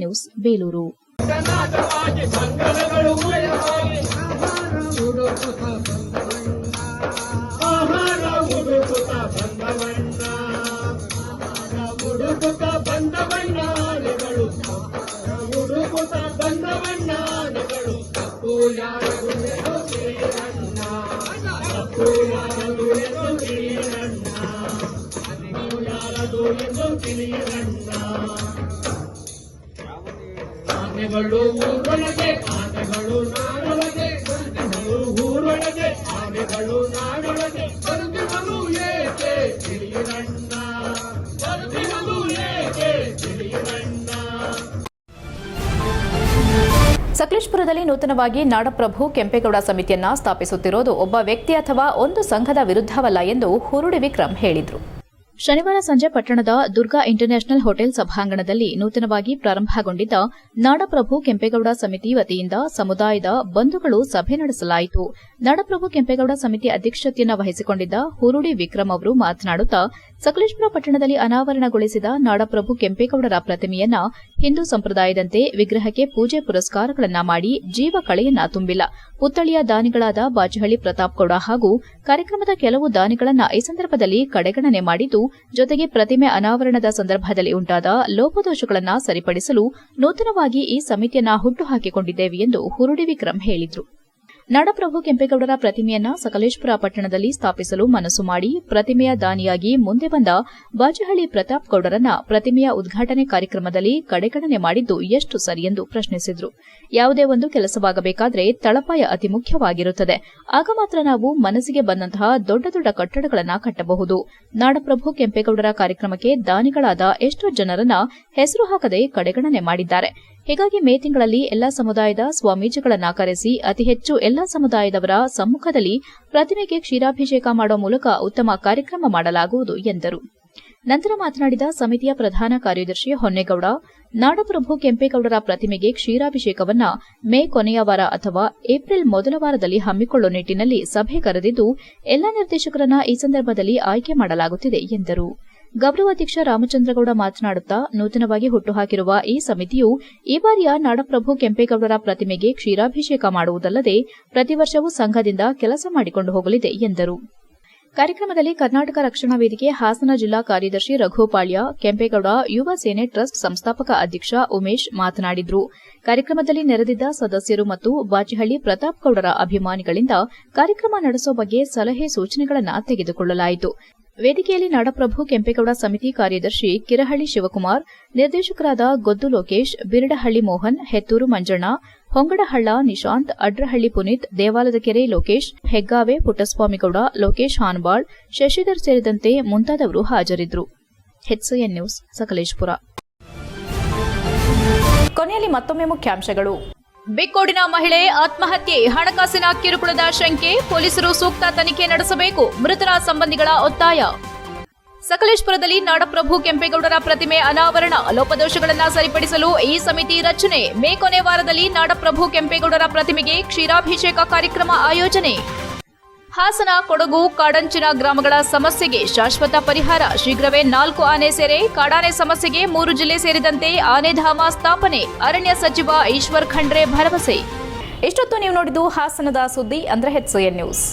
ನ್ಯೂಸ್, ಬೇಲೂರು. ಆನೆಗಳು ಊರೊಳಗೆ ಆನೆಗಳು ನಾಡೊಳಗೆ ಆನೆಗಳು ಊರೊಳಗೆ ಆನೆಗಳು ನಾಡೊಳಗೆ ಸಕಲೇಶ್ಪುರದಲ್ಲಿ ನೂತನವಾಗಿ ನಾಡಪ್ರಭು ಕೆಂಪೇಗೌಡ ಸಮಿತಿಯನ್ನ ಸ್ಥಾಪಿಸುತ್ತಿರೋದು ಒಬ್ಬ ವ್ಯಕ್ತಿ ಅಥವಾ ಒಂದು ಸಂಘದ ವಿರುದ್ಧವಲ್ಲ ಎಂದು ಹುರುಡಿ ವಿಕ್ರಮ್ ಹೇಳಿದರು. ಶನಿವಾರ ಸಂಜೆ ಪಟ್ಟಣದ ದುರ್ಗಾ ಇಂಟರ್ನ್ಯಾಷನಲ್ ಹೋಟೆಲ್ ಸಭಾಂಗಣದಲ್ಲಿ ನೂತನವಾಗಿ ಪ್ರಾರಂಭಗೊಂಡಿದ್ದ ನಾಡಪ್ರಭು ಕೆಂಪೇಗೌಡ ಸಮಿತಿ ವತಿಯಿಂದ ಸಮುದಾಯದ ಬಂಧುಗಳು ಸಭೆ ನಡೆಸಲಾಯಿತು. ನಾಡಪ್ರಭು ಕೆಂಪೇಗೌಡ ಸಮಿತಿ ಅಧ್ಯಕ್ಷತೆಯನ್ನು ವಹಿಸಿಕೊಂಡಿದ್ದ ಹುರುಡಿ ವಿಕ್ರಮ್ ಅವರು ಮಾತನಾಡುತ್ತಾ ಸಕಲೇಶ್ಪುರ ಪಟ್ಟಣದಲ್ಲಿ ಅನಾವರಣಗೊಳಿಸಿದ ನಾಡಪ್ರಭು ಕೆಂಪೇಗೌಡರ ಪ್ರತಿಮೆಯನ್ನ ಹಿಂದೂ ಸಂಪ್ರದಾಯದಂತೆ ವಿಗ್ರಹಕ್ಕೆ ಪೂಜೆ ಪುರಸ್ಕಾರಗಳನ್ನ ಮಾಡಿ ಜೀವ ಕಳೆಯನ್ನ ತುಂಬಿಲ್ಲ. ಪುತ್ಥಳಿಯ ದಾನಿಗಳಾದ ಬಾಚಹಳ್ಳಿ ಪ್ರತಾಪ್ ಗೌಡ ಹಾಗೂ ಕಾರ್ಯಕ್ರಮದ ಕೆಲವು ದಾನಿಗಳನ್ನ ಈ ಸಂದರ್ಭದಲ್ಲಿ ಕಡೆಗಣನೆ ಮಾಡಿದ್ದು, ಜೊತೆಗೆ ಪ್ರತಿಮೆ ಅನಾವರಣದ ಸಂದರ್ಭದಲ್ಲಿ ಉಂಟಾದ ಲೋಪದೋಷಗಳನ್ನ ಸರಿಪಡಿಸಲು ನೂತನವಾಗಿ ಈ ಸಮಿತಿಯನ್ನ ಹುಟ್ಟುಹಾಕಿಕೊಂಡಿದ್ದೇವೆ ಎಂದು ಹುರುಡಿ ವಿಕ್ರಮ್ ಹೇಳಿದರು. ನಾಡಪ್ರಭು ಕೆಂಪೇಗೌಡರ ಪ್ರತಿಮೆಯನ್ನ ಸಕಲೇಶಪುರ ಪಟ್ಟಣದಲ್ಲಿ ಸ್ಥಾಪಿಸಲು ಮನಸ್ಸು ಮಾಡಿ ಪ್ರತಿಮೆಯ ದಾನಿಯಾಗಿ ಮುಂದೆ ಬಂದ ಬಾಜಹಳ್ಳಿ ಪ್ರತಾಪ್ ಗೌಡರನ್ನ ಪ್ರತಿಮೆಯ ಉದ್ಘಾಟನೆ ಕಾರ್ಯಕ್ರಮದಲ್ಲಿ ಕಡೆಗಣನೆ ಮಾಡಿದ್ದು ಎಷ್ಟು ಸರಿ ಎಂದು ಪ್ರಶ್ನಿಸಿದರು. ಯಾವುದೇ ಒಂದು ಕೆಲಸವಾಗಬೇಕಾದರೆ ತಳಪಾಯ ಅತಿ ಮುಖ್ಯವಾಗಿರುತ್ತದೆ. ಆಗ ಮಾತ್ರ ನಾವು ಮನಸ್ಸಿಗೆ ಬಂದಂತಹ ದೊಡ್ಡ ದೊಡ್ಡ ಕಟ್ಟಡಗಳನ್ನು ಕಟ್ಟಬಹುದು. ನಾಡಪ್ರಭು ಕೆಂಪೇಗೌಡರ ಕಾರ್ಯಕ್ರಮಕ್ಕೆ ದಾನಿಗಳಾದ ಎಷ್ಟೋ ಜನರನ್ನ ಹೆಸರು ಹಾಕದೆ ಕಡೆಗಣನೆ ಮಾಡಿದ್ದಾರೆ. ಹೀಗಾಗಿ ಮೇ ತಿಂಗಳಲ್ಲಿ ಎಲ್ಲಾ ಸಮುದಾಯದ ಸ್ವಾಮೀಜಿಗಳನ್ನ ಕರೆಸಿ ಅತಿ ಹೆಚ್ಚು ಎಲ್ಲಾ ಸಮುದಾಯದವರ ಸಮ್ಮುಖದಲ್ಲಿ ಪ್ರತಿಮೆಗೆ ಕ್ಷೀರಾಭಿಷೇಕ ಮಾಡುವ ಮೂಲಕ ಉತ್ತಮ ಕಾರ್ಯಕ್ರಮ ಮಾಡಲಾಗುವುದು ಎಂದರು. ನಂತರ ಮಾತನಾಡಿದ ಸಮಿತಿಯ ಪ್ರಧಾನ ಕಾರ್ಯದರ್ಶಿ ಹೊನ್ನೇಗೌಡ, ನಾಡಪ್ರಭು ಕೆಂಪೇಗೌಡರ ಪ್ರತಿಮೆಗೆ ಕ್ಷೀರಾಭಿಷೇಕವನ್ನ ಮೇ ಕೊನೆಯ ವಾರ ಅಥವಾ ಏಪ್ರಿಲ್ ಮೊದಲ ವಾರದಲ್ಲಿ ಹಮ್ಮಿಕೊಳ್ಳುವ ನಿಟ್ಟಿನಲ್ಲಿ ಸಭೆ ಕರೆದಿದ್ದು, ಎಲ್ಲಾ ನಿರ್ದೇಶಕರನ್ನ ಈ ಸಂದರ್ಭದಲ್ಲಿ ಆಯ್ಕೆ ಮಾಡಲಾಗುತ್ತಿದೆ ಎಂದರು. ಗೌರವಾಧ್ಯಕ್ಷ ರಾಮಚಂದ್ರಗೌಡ ಮಾತನಾಡುತ್ತಾ ನೂತನವಾಗಿ ಹುಟ್ಟುಹಾಕಿರುವ ಈ ಸಮಿತಿಯು ಈ ಬಾರಿಯ ನಾಡಪ್ರಭು ಕೆಂಪೇಗೌಡರ ಪ್ರತಿಮೆಗೆ ಕ್ಷೀರಾಭಿಷೇಕ ಮಾಡುವುದಲ್ಲದೆ ಪ್ರತಿ ವರ್ಷವೂ ಸಂಘದಿಂದ ಕೆಲಸ ಮಾಡಿಕೊಂಡು ಹೋಗಲಿದೆ, ಎಂದರು. ಕಾರ್ಯಕ್ರಮದಲ್ಲಿ ಕರ್ನಾಟಕ ರಕ್ಷಣಾ ವೇದಿಕೆ ಹಾಸನ ಜಿಲ್ಲಾ ಕಾರ್ಯದರ್ಶಿ ರಘುಪಾಳ್ಯ ಕೆಂಪೇಗೌಡ ಯುವ ಸೇನೆ ಟ್ರಸ್ಟ್ ಸಂಸ್ಥಾಪಕ ಅಧ್ಯಕ್ಷ ಉಮೇಶ್ ಮಾತನಾಡಿದರು. ಕಾರ್ಯಕ್ರಮದಲ್ಲಿ ನೆರೆದಿದ್ದ ಸದಸ್ಯರು ಮತ್ತು ಬಾಚಿಹಳ್ಳಿ ಪ್ರತಾಪ್ ಗೌಡರ ಅಭಿಮಾನಿಗಳಿಂದ ಕಾರ್ಯಕ್ರಮ ನಡೆಸುವ ಬಗ್ಗೆ ಸಲಹೆ ಸೂಚನೆಗಳನ್ನು ತೆಗೆದುಕೊಳ್ಳಲಾಯಿತು. ವೇದಿಕೆಯಲ್ಲಿ ನಾಡಪ್ರಭು ಕೆಂಪೇಗೌಡ ಸಮಿತಿ ಕಾರ್ಯದರ್ಶಿ ಕಿರಹಳ್ಳಿ ಶಿವಕುಮಾರ್, ನಿರ್ದೇಶಕರಾದ ಗೊದ್ದು ಲೋಕೇಶ್, ಬಿರಡಹಳ್ಳಿ ಮೋಹನ್, ಹೆತ್ತೂರು ಮಂಜಣ್ಣ, ಹೊಂಗಡಹಳ್ಳ ನಿಶಾಂತ್, ಅಡ್ರಹಳ್ಳಿ ಪುನೀತ್, ದೇವಾಲದ ಕೆರೆ ಲೋಕೇಶ್, ಹೆಗ್ಗಾವೆ ಪುಟ್ಟಸ್ವಾಮಿಗೌಡ, ಲೋಕೇಶ್ ಹಾನ್ಬಾಳ್, ಶಶಿಧರ್ ಸೇರಿದಂತೆ ಮುಂತಾದವರು ಹಾಜರಿದ್ದರು. ಕೊನೆಯಲ್ಲಿ ಮತ್ತೊಮ್ಮೆ ಮುಖ್ಯಾಂಶಗಳು. ಬಿಕ್ಕೋಡಿನ ಮಹಿಳೆ ಆತ್ಮಹತ್ಯೆ, ಹಣಕಾಸಿನ ಕಿರುಕುಳದ ಶಂಕೆ, ಪೊಲೀಸರು ಸೂಕ್ತ ತನಿಖೆ ನಡೆಸಬೇಕು, ಮೃತರ ಸಂಬಂಧಿಗಳ ಒತ್ತಾಯ. ಸಕಲೇಶ್ಪುರದಲ್ಲಿ ನಾಡಪ್ರಭು ಕೆಂಪೇಗೌಡರ ಪ್ರತಿಮೆ ಅನಾವರಣ, ಲೋಪದೋಷಗಳನ್ನು ಸರಿಪಡಿಸಲು ಈ ಸಮಿತಿ ರಚನೆ. ಮೇ ಕೊನೆ ವಾರದಲ್ಲಿ ನಾಡಪ್ರಭು ಕೆಂಪೇಗೌಡರ ಪ್ರತಿಮೆಗೆ ಕ್ಷೀರಾಭಿಷೇಕ ಕಾರ್ಯಕ್ರಮ ಆಯೋಜನೆ. ಹಾಸನ, ಕೊಡಗು, ಕಾಡಂಚಿನ ಗ್ರಾಮಗಳ ಸಮಸ್ಯೆಗೆ ಶಾಶ್ವತ ಪರಿಹಾರ. ಶೀಘ್ರವೇ ನಾಲ್ಕು ಆನೆ ಸೇರೆ, ಕಾಡಾನೆ ಸಮಸ್ಯೆಗೆ ಮೂರು ಜಿಲ್ಲೆ ಸೇರಿದಂತೆ ಆನೆಧಾಮ ಸ್ಥಾಪನೆ. ಅರಣ್ಯ ಸಚಿವ ಈಶ್ವರ್ ಖಂಡ್ರೆ ಭರವಸೆ. ಇಷ್ಟೊತ್ತು ನೀವು ನೋಡಿದ್ದು ಹಾಸನದ ಸುದ್ದಿ ಅಂದ್ರೆ ಎನ್ ನ್ಯೂಸ್.